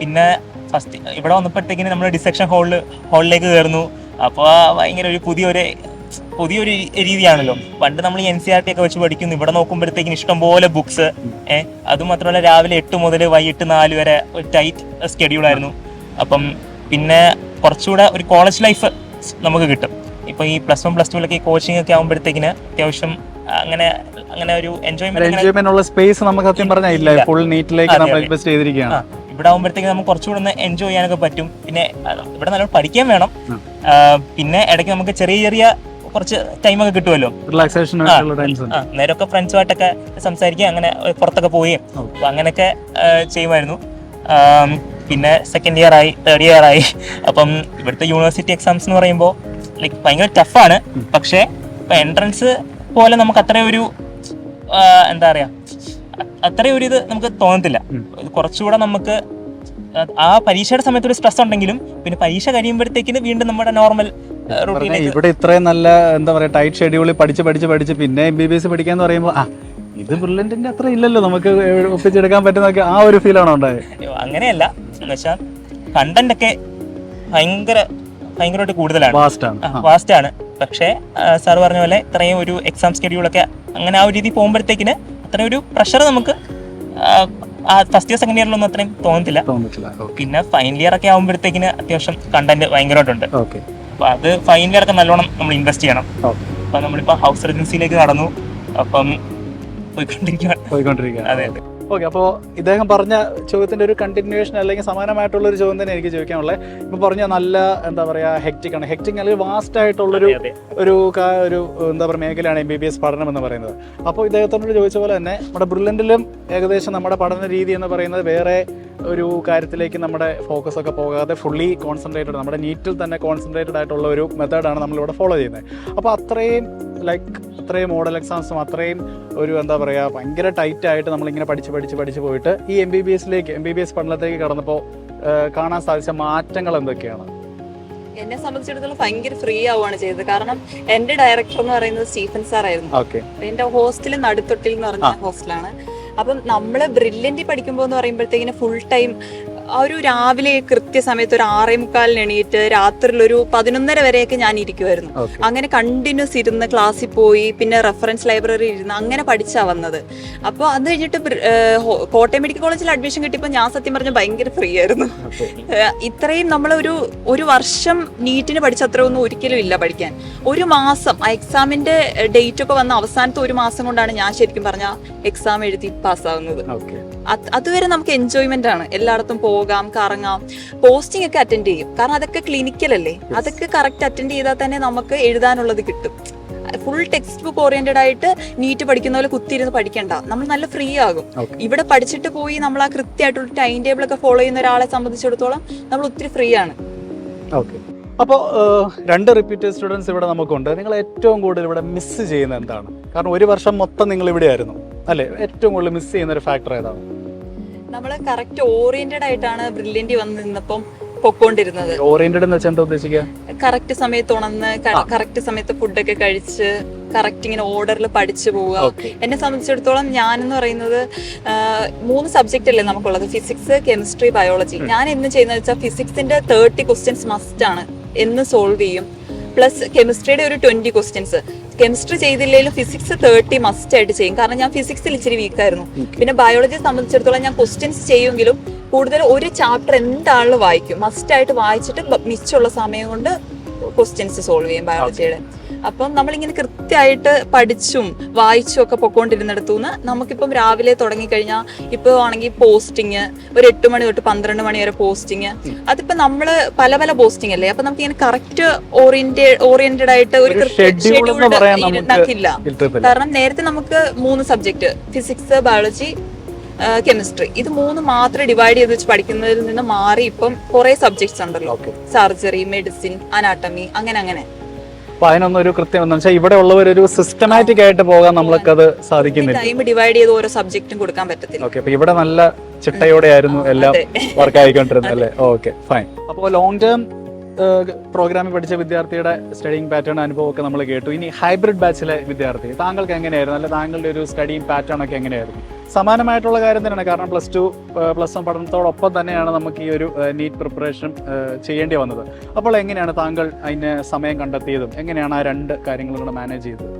പിന്നെ ഫസ്റ്റ് ഇവിടെ വന്നപ്പോഴത്തേക്കിന് നമ്മൾ ഡിസെക്ഷൻ ഹോളിൽ ഹോളിലേക്ക് കയറുന്നു. അപ്പോൾ ഭയങ്കര ഒരു പുതിയൊരു പുതിയൊരു രീതിയാണല്ലോ. പണ്ട് നമ്മൾ ഈ എൻ സി ആർ ടി ഒക്കെ വെച്ച് പഠിക്കുന്നു. ഇവിടെ നോക്കുമ്പോഴത്തേക്കും ഇഷ്ടംപോലെ ബുക്സ് ഏഹ് അതുമാത്രമല്ല രാവിലെ എട്ട് മുതൽ വൈകിട്ട് നാല് വരെ ഒരു ടൈറ്റ് സ്കെഡ്യൂൾ ആയിരുന്നു. അപ്പം പിന്നെ കുറച്ചുകൂടെ ഒരു കോളേജ് ലൈഫ് നമുക്ക് കിട്ടും. ഇപ്പൊ ഈ പ്ലസ് വൺ പ്ലസ് ടുവിലൊക്കെ ഒക്കെ കോച്ചിങ് ഒക്കെ ആകുമ്പോഴത്തേക്കിന് അത്യാവശ്യം അങ്ങനെ അങ്ങനെ ഒരു എൻജോയ്മെന്റ് സ്പേസ് നമുക്ക് സത്യം പറഞ്ഞാൽ ഇല്ല. ഫുൾ നീറ്റിലേക്ക് നമ്മൾ. ഇൻവെസ്റ്റ് ചെയ്തിരിക്കുകയാണ്. ഇവിടെ ആകുമ്പോഴത്തേക്ക് നമുക്ക് കുറച്ചുകൂടെ ഒന്ന് എൻജോയ് ചെയ്യാനൊക്കെ പറ്റും. പിന്നെ ഇവിടെ നല്ലോണം പഠിക്കാൻ വേണം. പിന്നെ ഇടയ്ക്ക് നമുക്ക് ചെറിയ ചെറിയ കുറച്ച് ടൈമൊക്കെ കിട്ടുമല്ലോ. റിലാക്സേഷൻ നേരൊക്കെ നേരമൊക്കെ ഫ്രണ്ട്സുമായിട്ടൊക്കെ സംസാരിക്കുക അങ്ങനെ പുറത്തൊക്കെ പോവുകയും അങ്ങനെയൊക്കെ ചെയ്യുമായിരുന്നു. പിന്നെ സെക്കൻഡ് ഇയർ ആയി തേർഡ് ഇയർ ആയി. അപ്പം ഇവിടുത്തെ യൂണിവേഴ്സിറ്റി എക്സാംസ് എന്ന് പറയുമ്പോൾ ലൈക്ക് ഭയങ്കര ടഫാണ് പക്ഷേ ഇപ്പൊ എൻട്രൻസ് പോലെ നമുക്ക് അത്രയും ഒരു എന്താ പറയാ അത്രയും ഒരു ഇത് നമുക്ക് തോന്നത്തില്ല. കുറച്ചുകൂടെ നമുക്ക് ആ- പരീക്ഷയുടെ സമയത്ത് ഒരു സ്ട്രെസ് ഉണ്ടെങ്കിലും പിന്നെ പരീക്ഷ കഴിയുമ്പോഴത്തേക്കിന് വീണ്ടും നമ്മുടെ നോർമൽ ഇവിടെ ഇത്രയും നല്ല എന്താ പറയാ ടൈറ്റ് ഷെഡ്യൂളിൽ പഠിച്ച് പഠിച്ച് പഠിച്ച് പിന്നെ എം ബി ബി എസ് പഠിക്കാന്ന് പറയുമ്പോൾ ആ ഇത് ബ്രില്യന്റിന്റെ അത്ര ഇല്ലല്ലോ നമുക്ക് ഒപ്പിച്ചെടുക്കാൻ പറ്റുന്നൊക്കെ ആ ഒരു ഫീലാണോ ഉണ്ടായത്? അങ്ങനെയല്ല. എന്നുവെച്ചാൽ കണ്ടന്റ് ഒക്കെ ഭയങ്കര ഭയങ്കരമായിട്ട് കൂടുതലാണ്. ഫാസ്റ്റ് ആണ്. ഫാസ്റ്റ് ആണ്. പക്ഷേ സാർ പറഞ്ഞ പോലെ ഇത്രയും ഒരു എക്സാം സ്കെഡ്യൂളൊക്കെ അങ്ങനെ ആ ഒരു രീതി പോകുമ്പോഴത്തേക്കിന് അത്രയും ഒരു പ്രഷർ നമുക്ക് ഫസ്റ്റ് ഇയർ സെക്കൻഡ് ഇയറിലൊന്നും അത്രയും തോന്നത്തില്ല. പിന്നെ ഫൈനൽ ഇയർ ഒക്കെ ആകുമ്പോഴത്തേക്കിന് അത്യാവശ്യം കണ്ടന്റ് ഭയങ്കരമായിട്ടുണ്ട്. ഓക്കെ അപ്പൊ അത് ഫൈനലി അടക്കം നല്ലോണം നമ്മൾ ഇൻവെസ്റ്റ് ചെയ്യണം. അപ്പൊ നമ്മളിപ്പോ ഹൗസ് റെജൻസിയിലേക്ക് നടന്നു അപ്പം പോയിക്കൊണ്ടിരിക്കുകയാണ് പോയിക്കൊണ്ടിരിക്കുക അതെ അതെ. ഓക്കെ അപ്പോൾ ഇദ്ദേഹം പറഞ്ഞ ചോദ്യത്തിന്റെ ഒരു കണ്ടിന്യൂവേഷൻ അല്ലെങ്കിൽ സമാനമായിട്ടുള്ള ഒരു ചോദ്യം തന്നെ എനിക്ക് ചോദിക്കാനുള്ളത് ഇപ്പോൾ പറഞ്ഞ നല്ല എന്താ പറയുക ഹെക്റ്റിക് ആണ്. ഹെക്റ്റിക് അല്ലെങ്കിൽ വാസ്റ്റ് ആയിട്ടുള്ളൊരു. ഒരു ഒരു എന്താ പറയുക മേഖലയാണ് എം ബി ബി എസ് പഠനം എന്ന് പറയുന്നത്. അപ്പോൾ ഇദ്ദേഹത്തോട് ചോദിച്ച പോലെ തന്നെ നമ്മുടെ ബ്രില്യന്റിലും ഏകദേശം നമ്മുടെ പഠന രീതി എന്ന് പറയുന്നത് വേറെ ഒരു കാര്യത്തിലേക്ക് നമ്മുടെ ഫോക്കസ് ഒക്കെ പോകാതെ ഫുള്ളി കോൺസെൻട്രേറ്റഡ് നമ്മുടെ നീറ്റിൽ തന്നെ കോൺസെൻട്രേറ്റഡ് ആയിട്ടുള്ള ഒരു മെത്തേഡാണ് നമ്മളിവിടെ ഫോളോ ചെയ്യുന്നത്. അപ്പോൾ അത്രയും ലൈക്ക് അത്രയും മോഡൽ എക്സാംസും അത്രയും ഒരു എന്താ പറയുക ഭയങ്കര ടൈറ്റ് ആയിട്ട് നമ്മളിങ്ങനെ പഠിച്ച് പഠിച്ച് പഠിച്ച് പോയിട്ട് ഈ എം ബി ബി എസിലേക്ക് എം ബി ബി എസ് പഠനത്തിലേക്ക് കടന്നപ്പോൾ കാണാൻ സാധിച്ച മാറ്റങ്ങൾ എന്തൊക്കെയാണ്? എന്നെ സംബന്ധിച്ചിടത്തോളം ഭയങ്കര ഫ്രീ ആവുകയാണ് ചെയ്തത്. കാരണം എന്റെ ഡയറക്ടർ എന്ന് പറയുന്നത് സ്റ്റീഫൻ സാർ ആയിരുന്നു. എന്റെ ഹോസ്റ്റൽ നടുത്തൊട്ടിൽ എന്ന് പറഞ്ഞ ഹോസ്റ്റലാണ് അപ്പം നമ്മൾ ബ്രില്യന്റ് പഠിക്കുമ്പോൾ എന്ന് പറയുമ്പോഴത്തേക്കിന് ഫുൾ ടൈം ആ ഒരു രാവിലെ കൃത്യസമയത്ത് ഒരു ആറേ മുക്കാലിന് എണീറ്റ് രാത്രിയിൽ ഒരു പതിനൊന്നര വരെയൊക്കെ ഞാൻ ഇരിക്കുമായിരുന്നു അങ്ങനെ കണ്ടിന്യൂസ് ഇരുന്ന് ക്ലാസ്സിൽ പോയി പിന്നെ റെഫറൻസ് ലൈബ്രറി ഇരുന്ന് അങ്ങനെ പഠിച്ചാ വന്നത്. അപ്പോൾ അത് കഴിഞ്ഞിട്ട് കോട്ടയം മെഡിക്കൽ കോളേജിൽ അഡ്മിഷൻ കിട്ടിയപ്പോൾ ഞാൻ സത്യം പറഞ്ഞ ഭയങ്കര ഫ്രീ ആയിരുന്നു. ഇത്രയും നമ്മൾ ഒരു ഒരു വർഷം നീറ്റിന് പഠിച്ച അത്രയൊന്നും ഒരിക്കലും ഇല്ല പഠിക്കാൻ. ഒരു മാസം ആ എക്സാമിന്റെ ഡേറ്റ് ഒക്കെ വന്ന അവസാനത്തെ ഒരു മാസം കൊണ്ടാണ് ഞാൻ ശരിക്കും പറഞ്ഞ എക്സാം എഴുതി അത് അതുവരെ നമുക്ക് എൻജോയ്മെന്റ് ആണ്. എല്ലായിടത്തും പോകാം കറങ്ങാം. പോസ്റ്റിംഗ് ഒക്കെ അറ്റൻഡ് ചെയ്യും. കാരണം അതൊക്കെ ക്ലിനിക്കൽ അല്ലേ? അതൊക്കെ കറക്റ്റ് അറ്റൻഡ് ചെയ്താൽ തന്നെ നമുക്ക് എഴുതാനുള്ളത് കിട്ടും. ഫുൾ ടെക്സ്റ്റ് ബുക്ക് ഓറിയന്റഡ് ആയിട്ട് നീറ്റ് പഠിക്കുന്ന പോലെ കുത്തിയിരുന്ന് പഠിക്കണ്ട. നമ്മൾ നല്ല ഫ്രീ ആകും. ഇവിടെ പഠിച്ചിട്ട് പോയി നമ്മൾ ആ കൃത്യമായിട്ടുള്ള ടൈം ടേബിൾ ഒക്കെ ഫോളോ ചെയ്യുന്ന ഒരാളെ സംബന്ധിച്ചിടത്തോളം നമ്മൾ ഒത്തിരി ഫ്രീ ആണ്. അപ്പോൾ രണ്ട് റിപ്പീറ്റ് സ്റ്റുഡൻസ് ഇവിടെ നമുക്കുണ്ട്. നിങ്ങൾ ഏറ്റവും കൂടുതൽ ഇവിടെ മിസ് ചെയ്യുന്ന എന്താണ്? കാരണം ഒരു വർഷം മൊത്തം നിങ്ങൾ ഇവിടെ ആയിരുന്നു അല്ലേ? ഏറ്റവും കൂടുതൽ മിസ് ചെയ്യുന്ന ഒരു ഫാക്ടർ ഏതാണ്? നമ്മൾ കറക്റ്റ് ഓറിയന്റഡ് ആയിട്ടാണ് ബ്രില്യന്റ് വന്ന് നിന്നപ്പം പൊക്കോണ്ടിരുന്നത്. ഓറിയന്റഡ് എന്ന് വെച്ചാൽ എന്താ ഉദ്ദേശിക്കുക കറക്റ്റ് സമയത്ത് ഉണർന്ന്. കറക്റ്റ് സമയത്ത് ഫുഡൊക്കെ കഴിച്ച് കറക്റ്റ് ഇങ്ങനെ ഓർഡറിൽ പഠിച്ചു പോവുക. എന്നെ സംബന്ധിച്ചിടത്തോളം ഞാൻ എന്ന് പറയുന്നത് മൂന്ന് സബ്ജക്റ്റ് അല്ലേ നമുക്കുള്ളത്? ഫിസിക്സ് കെമിസ്ട്രി ബയോളജി ഞാൻ എന്ന് ചെയ്യുന്നത് വെച്ചാൽ ഫിസിക്സിന്റെ തേർട്ടി ക്വസ്റ്റ്യൻസ് മസ്റ്റ് ആണ്. എന്ന് സോൾവ് ചെയ്യും. പ്ലസ് കെമിസ്ട്രിയുടെ ഒരു ട്വന്റി ക്വസ്റ്റ്യൻസ് കെമിസ്ട്രി ചെയ്തില്ലെങ്കിലും ഫിസിക്സ് തേർട്ടി മസ്റ്റ് ആയിട്ട് ചെയ്യും. കാരണം ഞാൻ ഫിസിക്സിൽ ഇച്ചിരി വീക്കായിരുന്നു പിന്നെ ബയോളജിയെ സംബന്ധിച്ചിടത്തോളം ഞാൻ ക്വസ്റ്റ്യൻസ് ചെയ്യുമെങ്കിലും കൂടുതൽ ഒരു ചാപ്റ്റർ എന്താണെങ്കിലും വായിക്കും. മസ്റ്റ് ആയിട്ട് വായിച്ചിട്ട് മിച്ചുള്ള മിച്ചമുള്ള സമയം കൊണ്ട് ക്വസ്റ്റ്യൻസ് സോൾവ് ചെയ്യും ബയോളജിയുടെ അപ്പം നമ്മളിങ്ങനെ കൃത്യമായിട്ട് പഠിച്ചും വായിച്ചും ഒക്കെ പൊക്കോണ്ടിരുന്നിടത്തു നിന്ന് നമുക്കിപ്പം രാവിലെ തുടങ്ങിക്കഴിഞ്ഞാൽ ഇപ്പോൾ ആണെങ്കിൽ പോസ്റ്റിങ് ഒരു എട്ട് മണി തൊട്ട് പന്ത്രണ്ട് മണി വരെ പോസ്റ്റിങ് അതിപ്പോ നമ്മൾ പല പല പോസ്റ്റിംഗ് അല്ലേ? അപ്പൊ നമുക്ക് ഇങ്ങനെ കറക്റ്റ് ഓറിയന്റഡ് ഓറിയന്റഡ് ആയിട്ട് ഒരു ഇല്ല. കാരണം നേരത്തെ നമുക്ക് മൂന്ന് സബ്ജക്റ്റ് ഫിസിക്സ് ബയോളജി കെമിസ്ട്രി ഇത് മൂന്ന് മാത്രം ഡിവൈഡ് ചെയ്ത് വെച്ച് പഠിക്കുന്നതിൽ നിന്ന് മാറി ഇപ്പം കുറെ സബ്ജക്ട്സ് ഉണ്ടല്ലോ. സർജറി മെഡിസിൻ അനാട്ടമി അങ്ങനെ അങ്ങനെ. അപ്പൊ അതിനൊന്നും ഒരു കൃത്യം എന്ന് വെച്ചാൽ ഇവിടെ ഉള്ളവർ ഒരു സിസ്റ്റമാറ്റിക് ആയിട്ട് പോകാൻ അത് സാധിക്കുന്നില്ല. ടൈം ഡിവൈഡ് ചെയ്ത് ഓരോ സബ്ജക്റ്റും കൊടുക്കാൻ പറ്റത്തില്ല. ഓക്കെ അപ്പൊ ഇവിടെ നല്ല ചിട്ടയോടെ ആയിരുന്നു എല്ലാം. വർക്ക് ആയിക്കൊണ്ടിരുന്നത് അല്ലേ? ഓക്കെ ഫൈൻ അപ്പോൾ ലോങ് ടേം പ്രോഗ്രാമിൽ പഠിച്ച വിദ്യാർത്ഥിയുടെ സ്റ്റഡിങ് പാറ്റേൺ അനുഭവമൊക്കെ നമ്മൾ കേട്ടു. ഇനി ഹൈബ്രിഡ് ബാച്ചിലെ വിദ്യാർത്ഥി താങ്കൾക്ക് എങ്ങനെയായിരുന്നു? അല്ലെ താങ്കളുടെ ഒരു സ്റ്റഡിങ് പാറ്റേൺ ഒക്കെ എങ്ങനെയായിരുന്നു? സമാനമായിട്ടുള്ള കാര്യം തന്നെയാണ്. കാരണം പ്ലസ് ടു പ്ലസ് വൺ പഠനത്തോടൊപ്പം തന്നെയാണ് നമുക്ക് ഈ ഒരു നീറ്റ് പ്രിപ്പറേഷൻ ചെയ്യേണ്ടി വന്നത്. അപ്പോൾ എങ്ങനെയാണ് താങ്കൾ അതിന് സമയം കണ്ടെത്തിയതും? എങ്ങനെയാണ് ആ രണ്ട് കാര്യങ്ങളും കൂടെ മാനേജ് ചെയ്തത്?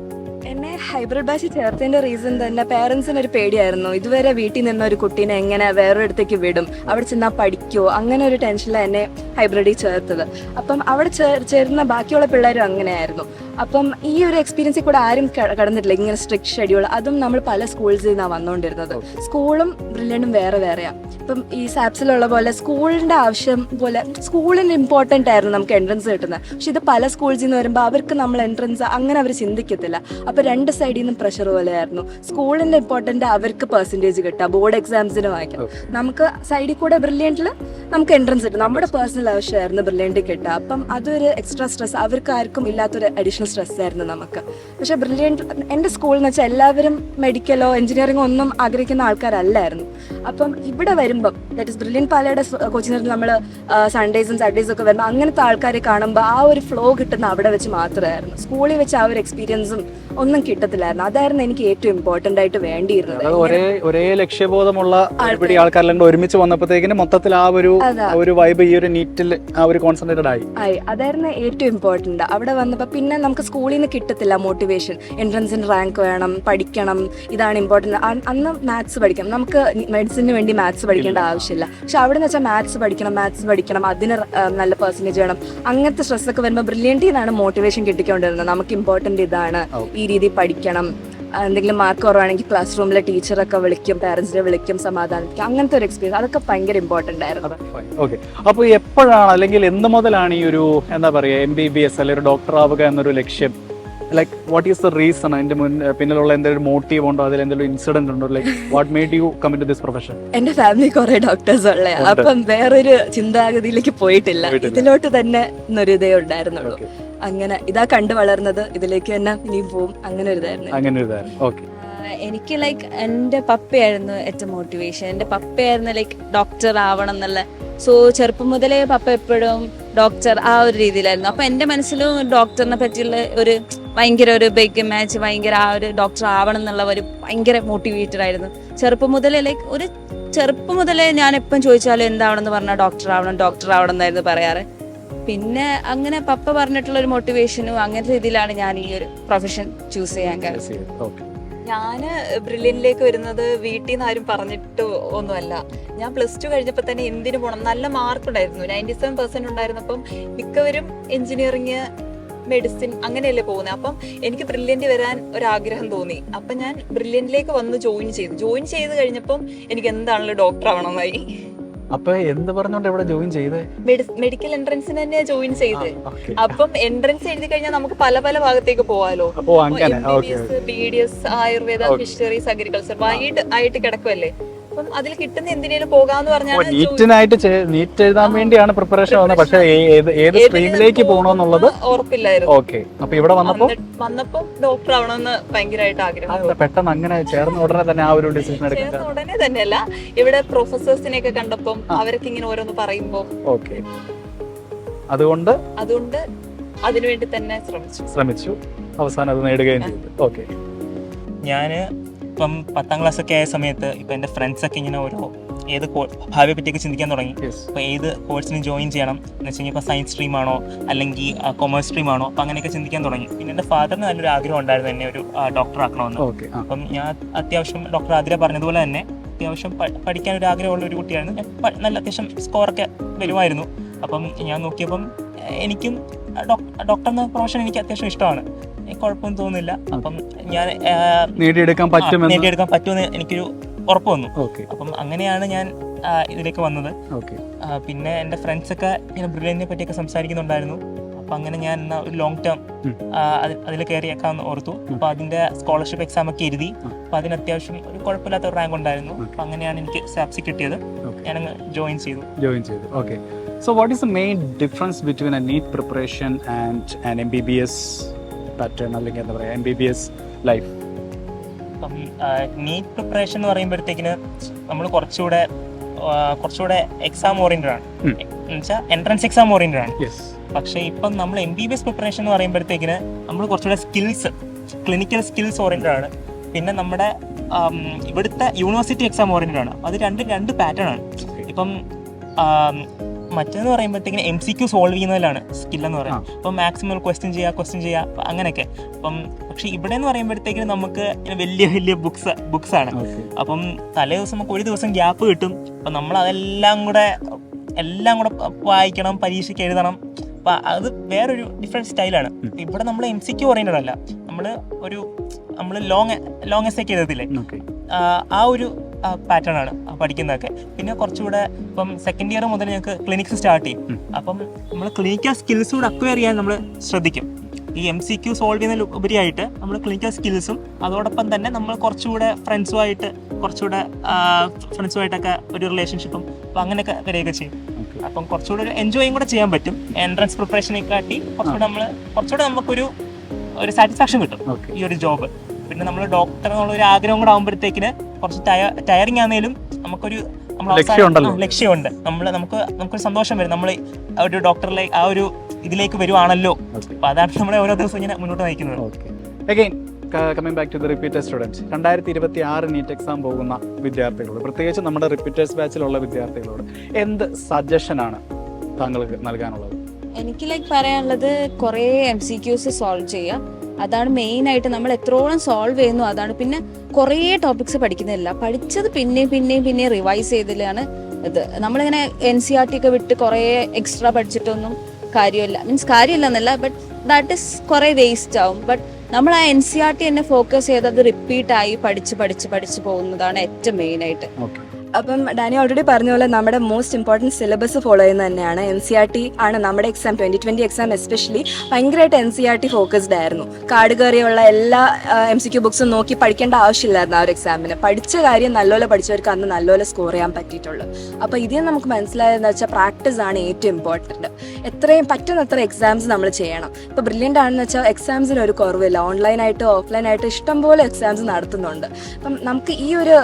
ഹൈബ്രിഡ് ബാച്ച് ചേർത്തതിന്റെ റീസൺ തന്നെ പേരൻസിന് ഒരു പേടിയായിരുന്നു. ഇതുവരെ വീട്ടിൽ നിന്ന ഒരു കുട്ടീനെ എങ്ങനെ വേറൊരിടത്തേക്ക് വിടും? അവിടെ ചെന്നാൽ പഠിക്കുമോ അങ്ങനെ ഒരു ടെൻഷനിലാണ് എന്നെ ഹൈബ്രിഡിൽ ചേർത്തത്. അപ്പം അവിടെ ചേർന്ന ബാക്കിയുള്ള പിള്ളേരും അങ്ങനെയായിരുന്നു. അപ്പം ഈ ഒരു എക്സ്പീരിയൻസിൽ കൂടെ ആരും കടന്നിട്ടില്ല. ഇങ്ങനെ സ്ട്രിക്ട് ഷെഡ്യൂൾ അതും നമ്മൾ പല സ്കൂൾസിൽ നിന്നാണ് വന്നുകൊണ്ടിരുന്നത് സ്കൂളും ബ്രില്യണ്ടും വേറെ വേറെയാണ് ഇപ്പം ഈ സാപ്സിലുള്ള പോലെ സ്കൂളിന്റെ ആവശ്യം പോലെ സ്കൂളിന് ഇമ്പോർട്ടന്റ് ആയിരുന്നു നമുക്ക് എൻട്രൻസ് കിട്ടുന്നത്. പക്ഷെ ഇത് പല സ്കൂൾസിൽ നിന്ന് വരുമ്പോൾ അവർക്ക് നമ്മൾ എൻട്രൻസ് അങ്ങനെ അവർ ചിന്തിക്കത്തില്ല. അപ്പോൾ രണ്ട് സൈഡിൽ നിന്നും പ്രഷർ പോലെയായിരുന്നു. സ്കൂളിന്റെ ഇമ്പോർട്ടന്റ് അവർക്ക് പെർസെന്റേജ് കിട്ടുക. ബോർഡ് എക്സാംസിന് വായിക്കാം നമുക്ക് സൈഡിൽ കൂടെ ബ്രില്യന്റിൽ നമുക്ക് എൻട്രൻസ് കിട്ടും. നമ്മുടെ പേഴ്സണൽ ആവശ്യമായിരുന്നു ബ്രില്യന്റ് കിട്ടുക. അപ്പം അതൊരു എക്സ്ട്രാ സ്ട്രെസ് അവർക്ക് ആർക്കും ഇല്ലാത്തൊരു അഡീഷണൽ സ്ട്രെസ് ആയിരുന്നു നമുക്ക്. പക്ഷെ ബ്രില്യന്റ് എന്റെ സ്കൂൾ എന്ന് വെച്ചാൽ എല്ലാവരും മെഡിക്കലോ എഞ്ചിനീയറിംഗോ ഒന്നും ആഗ്രഹിക്കുന്ന ആൾക്കാരല്ലായിരുന്നു. അപ്പം ഇവിടെ വരുമ്പം ദാറ്റ് ഇസ് ബ്രില്യൻ പാലയുടെ കോച്ചിങ് സെന്ററിൽ നമ്മൾ സൺഡേസും സാറ്റർഡേസും ഒക്കെ വരുമ്പോൾ അങ്ങനത്തെ ആൾക്കാരെ കാണുമ്പോൾ ആ ഒരു ഫ്ലോ കിട്ടുന്ന അവിടെ വെച്ച് മാത്രമായിരുന്നു. സ്കൂളിൽ വെച്ച് ആ ഒരു എക്സ്പീരിയൻസും ഒന്നും കിട്ടത്തില്ലായിരുന്നു. അതായിരുന്നു എനിക്ക് ഏറ്റവും ഇമ്പോർട്ടന്റ് ആയിട്ട് വേണ്ടിയിരുന്നത്. ഒരേ ഒരേ ലക്ഷ്യബോധമുള്ള ഒരുപിടി ആൾക്കാരെല്ലാം ഒരുമിച്ച് വന്നപ്പോഴത്തേക്കിന് മൊത്തത്തിൽ ആ ഒരു ഒരു വൈബ് ഈ ഒരു നീറ്റിൽ ആ ഒരു കോൺസെൻട്രേറ്റഡ് ആയി. ആയി. അതായിരുന്നു ഏറ്റവും ഇമ്പോർട്ടന്റ് അവിടെ വന്നപ്പോൾ പിന്നെ നമുക്ക് സ്കൂളിൽ നിന്ന് കിട്ടത്തില്ല മോട്ടിവേഷൻ എൻട്രൻസിന് റാങ്ക് വേണം പഠിക്കണം. ഇതാണ് ഇമ്പോർട്ടന്റ് അന്ന് മാത്സ് പഠിക്കണം. നമുക്ക് മെഡിസിന് വേണ്ടി മാത്സ് പഠിക്കേണ്ട ആവശ്യമില്ല. പക്ഷെ അവിടെ നിന്ന് വെച്ചാൽ മാത്സ് പഠിക്കണം മാത്സ് പഠിക്കണം. അതിന് നല്ല പെർസെന്റേജ് വേണം. അങ്ങനത്തെ സ്ട്രെസ്സൊക്കെ വരുമ്പോൾ ബ്രില്യന്റിൽ നിന്നാണ് മോട്ടിവേഷൻ കിട്ടിക്കൊണ്ടിരുന്നത്. നമുക്ക് ഇമ്പോർട്ടന്റ് ഇതാണ്. ഈ രീതി പഠിക്കണം. എന്തെങ്കിലും മാർക്ക് കുറവാണെങ്കിൽ ക്ലാസ് റൂമിലെ ടീച്ചറൊക്കെ വിളിക്കും പാരന്റ്സിനെ വിളിക്കും സമാധാനിക്കും. അങ്ങനത്തെ ഒരു എക്സ്പീരിയൻസ് അതൊക്കെ ഭയങ്കര ഇമ്പോർട്ടന്റ് ആയിരുന്നു. ഓക്കെ അപ്പോൾ എപ്പോഴാണ് അല്ലെങ്കിൽ എന്ത് മുതലാണ് ഈ ഒരു എന്താ പറയുക എം ബി ബി എസ് അല്ലെങ്കിൽ ഒരു ഡോക്ടർ ആവുക എന്നൊരു ലക്ഷ്യം? Like what is the reason അതിന്റെ മുൻ പിന്നിലുള്ള എന്തെങ്കിലും മോട്ടീവ് ഉണ്ടോ? അതിൽ എന്തെങ്കിലും ഇൻസിഡന്റ് ഉണ്ടോ? Like what made you come into this profession എന്റെ ഫാമിലി കുറെ ഡോക്ടേഴ്സ് ഉള്ളേ. അപ്പം വേറൊരു ചിന്താഗതിയിലേക്ക് പോയിട്ടില്ല. ഇതിലോട്ട് തന്നെ ഒരു ഇതേ ഉണ്ടായിരുന്നുള്ളൂ. അങ്ങനെ ഇതാ കണ്ടു വളർന്നത്. ഇതിലേക്ക് തന്നെ ഇനിയും പോവും. അങ്ങനെ ഒരു ഇതായിരുന്നു അങ്ങനെ ഒരു ഇതായിരുന്നു. ഓക്കെ എനിക്ക് ലൈക്ക് എന്റെ പപ്പയായിരുന്നു ഏറ്റവും മോട്ടിവേഷൻ എന്റെ പപ്പയായിരുന്നു ലൈക്ക് ഡോക്ടർ ആവണം എന്നുള്ള. സോ ചെറുപ്പം മുതലേ പപ്പ എപ്പോഴും ഡോക്ടർ ആ ഒരു രീതിയിലായിരുന്നു. അപ്പൊ എന്റെ മനസ്സിലും ഡോക്ടറിനെ പറ്റിയുള്ള ഒരു ഭയങ്കര ഒരു ബിഗ് മാച്ച് ഭയങ്കര ആ ഒരു ഡോക്ടർ ആവണം എന്നുള്ള ഒരു ഭയങ്കര മോട്ടിവേറ്റഡ് ആയിരുന്നു. ചെറുപ്പം മുതലേ ലൈക്ക് ഒരു ചെറുപ്പം മുതലേ ഞാൻ എപ്പം ചോദിച്ചാലും എന്താവണമെന്ന് പറഞ്ഞാൽ ഡോക്ടർ ആവണം ഡോക്ടർ ആവണം എന്നായിരുന്നു പറയാറ്. പിന്നെ അങ്ങനെ പപ്പ പറഞ്ഞിട്ടുള്ള ഒരു മോട്ടിവേഷനും അങ്ങനത്തെ രീതിയിലാണ് ഞാൻ ഈ ഒരു പ്രൊഫഷൻ ചൂസ് ചെയ്യാൻ കാരണം. ഞാൻ ബ്രില്യനിലേക്ക് വരുന്നത് വീട്ടിൽ നിന്ന് ആരും പറഞ്ഞിട്ട് ഒന്നുമല്ല. ഞാൻ പ്ലസ് ടു കഴിഞ്ഞപ്പോൾ തന്നെ എന്തിനു പോകണം നല്ല മാർക്ക് ഉണ്ടായിരുന്നു. നയന്റി സെവൻ പെർസെന്റ് ഉണ്ടായിരുന്നപ്പം മിക്കവരും എഞ്ചിനീയറിങ് മെഡിസിൻ അങ്ങനെയല്ലേ പോകുന്നത് അപ്പം എനിക്ക് ബ്രില്യന്റ് വരാൻ ഒരാഗ്രഹം തോന്നി. അപ്പം ഞാൻ ബ്രില്യനിലേക്ക് വന്ന് ജോയിൻ ചെയ്തു. ജോയിൻ ചെയ്ത് കഴിഞ്ഞപ്പം എനിക്ക് എന്താണല്ലോ ഡോക്ടർ ആവണമെന്നായി. അപ്പൊ എന്ത് പറഞ്ഞോണ്ട് ഇവിടെ ജോയിൻ ചെയ്തേ? മെഡിക്കൽ എൻട്രൻസിന് തന്നെ ജോയിൻ ചെയ്ത്. അപ്പം എൻട്രൻസ് എഴുതി കഴിഞ്ഞാൽ നമുക്ക് പല പല ഭാഗത്തേക്ക് പോവാലോ. B D S Ayurveda. Fisheries agriculture wide ആയിട്ട് കിടക്കുമല്ലേ അപ്പം അതിൽ കിട്ടുന്ന എന്തിനേലും പോകാന്ന് പറഞ്ഞാണ് നീറ്റിനായിട്ട് നീറ്റ് എഴുതാൻ വേണ്ടിയാണ് പ്രിപ്പറേഷൻ വന്നത്. പക്ഷേ ഏത് ഏത് സ്ട്രീമിലേക്ക് പോകണമെന്നുള്ളത് ഉറപ്പില്ലായിരുന്നു. ഓക്കെ. അപ്പൊ ഇവിടെ വന്നപ്പോ? വന്നപ്പോ ഡോക്ടർ ആവണമെന്ന് ഭയങ്കരമായിട്ട് ആഗ്രഹം. പെട്ടെന്ന് അങ്ങനെ ചേർന്ന ഉടനെ തന്നെ ആ ഒരു ഡിസിഷൻ എടുക്കുന്നത് ഉടനെ തന്നെയല്ല ഇവിടെ പ്രൊഫസേഴ്സിനെ ഒക്കെ കണ്ടപ്പം അവരൊക്കെ ഇങ്ങനെ ഓരോന്ന് പറയുമ്പോ ഓക്കെ. അതുകൊണ്ട്? അതുകൊണ്ട് അതിനുവേണ്ടി തന്നെ ശ്രമിച്ചു. ശ്രമിച്ചു. അവസാനം അത് നേടുകയും ചെയ്തു. ഓക്കെ. ഞാൻ ഇപ്പം പത്താം ക്ലാസ് ഒക്കെ ആയ സമയത്ത് ഇപ്പം എന്റെ ഫ്രണ്ട്സൊക്കെ ഇങ്ങനെ ഓരോ ഏത് ഭാവിയെ പറ്റിയൊക്കെ ചിന്തിക്കാൻ തുടങ്ങി. അപ്പോൾ ഏത് കോഴ്സിന് ജോയിൻ ചെയ്യണം? എന്ന് വെച്ച് കഴിഞ്ഞാൽ ഇപ്പോൾ സയൻസ് സ്ട്രീം ആണോ? അല്ലെങ്കിൽ കൊമേഴ്സ് സ്ട്രീം ആണോ? അപ്പോൾ അങ്ങനെയൊക്കെ ചിന്തിക്കാൻ തുടങ്ങി. പിന്നെ എന്റെ ഫാദറിന് നല്ലൊരു ആഗ്രഹം ഉണ്ടായിരുന്നു എന്നെ ഒരു ഡോക്ടർ ആക്കണമെന്ന്. അപ്പം ഞാൻ അത്യാവശ്യം ഡോക്ടർ ആതിര പറഞ്ഞതുപോലെ തന്നെ അത്യാവശ്യം പഠിക്കാൻ ഒരു ആഗ്രഹമുള്ള ഒരു കുട്ടിയായിരുന്നു. നല്ല അത്യാവശ്യം സ്കോറൊക്കെ വരുമായിരുന്നു. അപ്പം ഞാൻ നോക്കിയപ്പം എനിക്കും ഡോക്ടർ എന്ന പ്രൊഫഷൻ എനിക്ക് അത്യാവശ്യം ഇഷ്ടമാണ്. കുഴപ്പമൊന്നും തോന്നുന്നില്ല. അപ്പം ഞാൻ നേടിയെടുക്കാൻ പറ്റും നേടിയെടുക്കാൻ പറ്റുമെന്ന് എനിക്കൊരു ഉറപ്പ് വന്നു. ഓക്കെ. അപ്പം അങ്ങനെയാണ് ഞാൻ ഇതിലേക്ക് വന്നത്. ഓക്കെ. പിന്നെ എന്റെ ഫ്രണ്ട്സൊക്കെ ഇങ്ങനെ ബ്രില്യനെ പറ്റിയൊക്കെ സംസാരിക്കുന്നുണ്ടായിരുന്നു. അപ്പം അങ്ങനെ ഞാൻ എന്നാ ഒരു ലോങ് ടേം. അതിൽ കയറിയേക്കാന്ന് ഓർത്തു. അപ്പം അതിന്റെ സ്കോളർഷിപ്പ് എക്സാം ഒക്കെ എഴുതി. അപ്പം അതിന് അത്യാവശ്യം ഒരു കുഴപ്പമില്ലാത്ത ഒരു റാങ്ക് ഉണ്ടായിരുന്നു. അപ്പം അങ്ങനെയാണ് എനിക്ക് സാപ്സി കിട്ടിയത്. ഞാൻ ഞാനങ്ങ് ജോയിൻ ചെയ്തു. ജോയിൻ ചെയ്തു. Okay. So what is the main difference between a NEET preparation and an M B B S pattern അല്ലെങ്കിൽ എന്താ പറയുക M B B S life NEET preparation എന്ന് പറയുമ്പോഴത്തേക്കിന് നമ്മൾ കുറച്ചുകൂടെ കുറച്ചുകൂടെ എക്സാം ഓറിയന്റഡ് ആണ്. എന്നുവെച്ചാൽ എൻട്രൻസ് എക്സാം ഓറിയന്റഡ് ആണ്. പക്ഷേ ഇപ്പം നമ്മൾ M B B S preparation എന്ന് പറയുമ്പോഴത്തേക്കിന് നമ്മൾ കുറച്ചുകൂടെ സ്കിൽസ് ക്ലിനിക്കൽ സ്കിൽസ് ഓറിയന്റഡ് ആണ്. പിന്നെ നമ്മുടെ ഇവിടുത്തെ യൂണിവേഴ്സിറ്റി എക്സാം ഓറിയന്റഡ് ആണ്. അത് രണ്ട് രണ്ട് പാറ്റേൺ ആണ്. ഇപ്പം മറ്റേന്ന് പറയുമ്പോഴത്തേക്കിന് എം സി ക്യു സോൾവ് ചെയ്യുന്നതിലാണ് സ്കിൽ എന്ന് പറയുന്നത്. അപ്പം മാക്സിമം ക്വസ്റ്റ്യൻ ചെയ്യുക ക്വസ്റ്റ്യൻ ചെയ്യുക അപ്പം അങ്ങനെയൊക്കെ. അപ്പം പക്ഷേ ഇവിടെ എന്ന് പറയുമ്പോഴത്തേക്കിന് നമുക്ക് വലിയ വലിയ ബുക്സ് ബുക്സ് ആണ്. അപ്പം തലേ ദിവസം നമുക്ക് ഒരു ദിവസം ഗ്യാപ്പ് കിട്ടും. അപ്പം നമ്മൾ അതെല്ലാം കൂടെ എല്ലാം കൂടെ വായിക്കണം പരീക്ഷയ്ക്ക് എഴുതണം. അപ്പം അത് വേറൊരു ഡിഫറെന്റ് സ്റ്റൈലാണ് ഇവിടെ നമ്മൾ എം സി ക്യു ഓറിയന്റഡ് അല്ല. നമ്മൾ ഒരു നമ്മൾ ലോങ് ലോങ് എസ് ഒക്കെ എഴുതത്തില്ലേ? ആ ഒരു പാറ്റേൺ ആണ് പഠിക്കുന്നതൊക്കെ. പിന്നെ കുറച്ചുകൂടെ ഇപ്പം സെക്കൻഡ് ഇയർ മുതൽ ഞങ്ങൾക്ക് ക്ലിനിക്സ് സ്റ്റാർട്ട് ചെയ്യും. അപ്പം നമ്മൾ ക്ലിനിക്കൽ സ്കിൽസ് കൂടെ അക്വയർ ചെയ്യാൻ നമ്മൾ ശ്രദ്ധിക്കും. ഈ എം സി ക്യൂ സോൾവ് ചെയ്യുന്നതിൽ ഉപരിയായിട്ട് നമ്മൾ ക്ലിനിക്കൽ സ്കിൽസും അതോടൊപ്പം തന്നെ നമ്മൾ കുറച്ചുകൂടെ ഫ്രണ്ട്സുമായിട്ട് കുറച്ചുകൂടെ ഫ്രണ്ട്സുമായിട്ടൊക്കെ ഒരു റിലേഷൻഷിപ്പും അപ്പം അങ്ങനെയൊക്കെ വരികയൊക്കെ ചെയ്യും. അപ്പം കുറച്ചുകൂടെ ഒരു എൻജോയും കൂടെ ചെയ്യാൻ പറ്റും. എൻട്രൻസ് പ്രിപ്പറേഷനെ കാട്ടി കുറച്ചുകൂടെ നമ്മൾ കുറച്ചുകൂടെ നമുക്കൊരു ഒരു സാറ്റിസ്ഫാക്ഷൻ കിട്ടും ഈ ഒരു ജോബ് പിന്നെ നമ്മൾ ഡോക്ടർ എന്നുള്ള ഒരു ആഗ്രഹം കൂടെ ആകുമ്പോഴത്തേക്കിന് കുറച്ച് ടയറിങ് ആണെങ്കിലും നമുക്കൊരു ലക്ഷ്യമുണ്ട്. നമ്മൾ നമുക്ക് നമുക്കൊരു സന്തോഷം വരും. നമ്മൾ ഒരു ഡോക്ടറിലെ ആ ഒരു ഇതിലേക്ക് വരുവാണല്ലോ. അപ്പൊ അതാണ് നമ്മളെ ഓരോ ദിവസം ഇങ്ങനെ മുന്നോട്ട് നയിക്കുന്നത്. Again coming back to the repeater students രണ്ടായിരത്തി ഇരുപത്തി ആറ് നീറ്റ് എക്സാം പോകുന്ന വിദ്യാർത്ഥികളോട് പ്രത്യേകിച്ച് നമ്മുടെ റിപ്പീറ്റേഴ്സ് ബാച്ചിലുള്ള വിദ്യാർത്ഥികളോട് എന്ത് സജഷനാണ് താങ്കൾക്ക് നൽകാനുള്ളത്? എനിക്ക് ലൈക്ക് പറയാനുള്ളത് കുറേ എം സി ക്യൂസ് സോൾവ് ചെയ്യുക അതാണ് മെയിനായിട്ട് നമ്മൾ എത്രോളം സോൾവ് ചെയ്യുന്നു അതാണ് പിന്നെ കുറേ ടോപ്പിക്സ് പഠിക്കുന്നില്ല പഠിച്ചത് പിന്നെയും പിന്നെയും പിന്നെയും റിവൈസ് ചെയ്തതിലാണ് ഇത്. നമ്മളിങ്ങനെ എൻ സി ആർ ടി ഒക്കെ വിട്ട് കുറേ എക്സ്ട്രാ പഠിച്ചിട്ടൊന്നും കാര്യമില്ല. മീൻസ് കാര്യമില്ല എന്നല്ല ബട്ട് ദാറ്റ് ഇസ് കുറേ വേസ്റ്റ് ആവും. ബട്ട് നമ്മൾ ആ എൻ സി ആർ ടി തന്നെ ഫോക്കസ് ചെയ്ത് അത് റിപ്പീറ്റ് ആയി പഠിച്ച് പഠിച്ച് പഠിച്ച് പോകുന്നതാണ് ഏറ്റവും മെയിനായിട്ട് ഓക്കെ അപ്പം ഡാനി ഓൾറെഡി പറഞ്ഞ പോലെ നമ്മുടെ മോസ്റ്റ് ഇമ്പോർട്ടന്റ് സിലബസ് ഫോളോ ചെയ്യുന്നത് തന്നെയാണ്. എൻ സി ആർ ടി ആണ് നമ്മുടെ exam twenty twenty exam especially ഭയങ്കരമായിട്ട് N C R T focused ആയിരുന്നു. കാട് കയറിയുള്ള എല്ലാ എം സി ക്യു ബുക്സും നോക്കി പഠിക്കേണ്ട ആവശ്യമില്ലായിരുന്നു ആ ഒരു എക്സാമിന് പഠിച്ച കാര്യം നല്ലപോലെ പഠിച്ചവർക്ക് അന്ന് നല്ലപോലെ സ്കോർ ചെയ്യാൻ പറ്റിയിട്ടുള്ളൂ. അപ്പോൾ ഇതിൽ നമുക്ക് മനസ്സിലായതെന്ന് വെച്ചാൽ പ്രാക്ടീസ് ആണ് ഏറ്റവും ഇമ്പോർട്ടന്റ് എത്രയും പറ്റുന്നത്ര എക്സാംസ് നമ്മൾ ചെയ്യണം. ഇപ്പോൾ ബ്രില്യന്റ് ആണെന്ന് വെച്ചാൽ എക്സാംസിന് ഒരു കുറവില്ല. ഓൺലൈനായിട്ട് ഓഫ്ലൈനായിട്ട് ഇഷ്ടംപോലെ എക്സാംസ് നടത്തുന്നുണ്ട്. അപ്പം നമുക്ക് ഈ ഒരു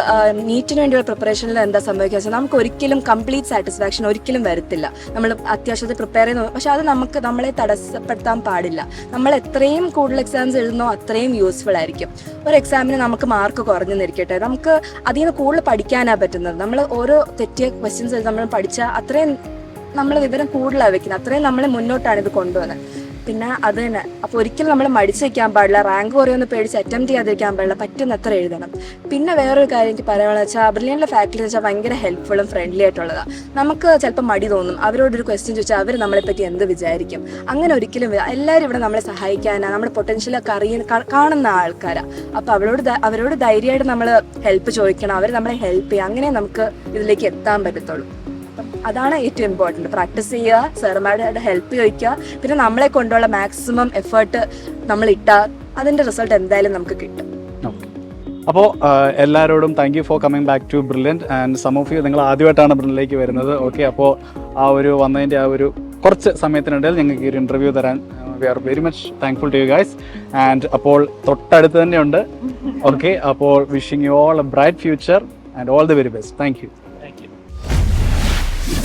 നീറ്റിന് വേണ്ടിയുള്ള പ്രിപ്പറേഷനിൽ എന്താ സംഭവിക്കുക വെച്ചാൽ നമുക്ക് ഒരിക്കലും കംപ്ലീറ്റ് സാറ്റിസ്ഫാക്ഷൻ ഒരിക്കലും വരത്തില്ല. നമ്മൾ അത്യാവശ്യത്തിൽ പ്രിപ്പയർ ചെയ്യുന്നു പക്ഷെ അത് നമുക്ക് നമ്മളെ തടസ്സപ്പെടുത്താൻ പാടില്ല. നമ്മൾ എത്രയും കൂടുതൽ എക്സാംസ് എഴുതുന്നോ അത്രയും യൂസ്ഫുൾ ആയിരിക്കും. ഒരു എക്സാമിന് നമുക്ക് മാർക്ക് കുറഞ്ഞു നിൽക്കട്ടെ നമുക്ക് അതിൽ നിന്ന് കൂടുതൽ പഠിക്കാനാണ് പറ്റുന്നത്. നമ്മൾ ഓരോ തെറ്റിയ ക്വസ്റ്റ്യൻസ് നമ്മൾ പഠിച്ചാൽ അത്രയും നമ്മൾ വിവരം കൂടുതലാണ് വെക്കുന്നത്. അത്രയും നമ്മളെ മുന്നോട്ടാണ് ഇത് കൊണ്ടുവന്നത്. പിന്നെ അത് തന്നെ. അപ്പോൾ ഒരിക്കലും നമ്മൾ മടിച്ചു വെക്കാൻ പാടില്ല. റാങ്ക് കുറയൊന്ന് പേടിച്ച് അറ്റംപ്റ്റ് ചെയ്യാതിരിക്കാൻ പാടില്ല. പറ്റുന്നത്ര എഴുതണം. പിന്നെ വേറൊരു കാര്യം എനിക്ക് പറയാനുള്ള വെച്ചാൽ ബ്രില്യന്റെ ഫാക്കൽറ്റി വെച്ചാൽ ഭയങ്കര ഹെൽപ്ഫുള്ളും ഫ്രണ്ട്ലി ആയിട്ടുള്ളതാണ് നമുക്ക് ചിലപ്പോൾ മടി തോന്നും. അവരോടൊരു ക്വസ്റ്റ്യൻ ചോദിച്ചാൽ അവർ നമ്മളെ പറ്റി എന്ത് വിചാരിക്കും? അങ്ങനെ ഒരിക്കലും എല്ലാവരും ഇവിടെ നമ്മളെ സഹായിക്കാനാണ് നമ്മുടെ പൊട്ടൻഷ്യലൊക്കെ കറിയ കാണുന്ന ആൾക്കാരാണ് അപ്പോൾ അവരോട് അവരോട് ധൈര്യമായിട്ട് നമ്മൾ ഹെൽപ്പ് ചോദിക്കണം. അവർ നമ്മളെ ഹെൽപ്പ് ചെയ്യുക അങ്ങനെ നമുക്ക് ഇതിലേക്ക് എത്താൻ പറ്റത്തുള്ളൂ. അതാണ് ഏറ്റവും ഇമ്പോർട്ടന്റ് പ്രാക്ടീസ് ചെയ്യുക സാറുമാരുടെ ഹെൽപ്പ് ചോദിക്കുക പിന്നെ നമ്മളെ കൊണ്ടുള്ള മാക്സിമം എഫേർട്ട് നമ്മൾ ഇട്ടാൽ അതിന്റെ റിസൾട്ട് എന്തായാലും നമുക്ക് കിട്ടും. അപ്പോൾ എല്ലാവരോടും thank you for coming back to Brilliant and some of you നിങ്ങൾ ആദ്യമായിട്ടാണ് ബ്രില്ലിലേക്ക് വരുന്നത്. ഓക്കെ അപ്പോൾ ആ ഒരു വന്നതിന്റെ ആ ഒരു കുറച്ച് സമയത്തിനിടയിൽ ഞങ്ങൾക്ക് ഈ ഒരു ഇന്റർവ്യൂ തരാൻ we are very much thankful to you guys and അപ്പോൾ തൊട്ടടുത്ത് തന്നെയുണ്ട്. ഓക്കെ അപ്പോൾ wishing you all a bright future and all the very best thank you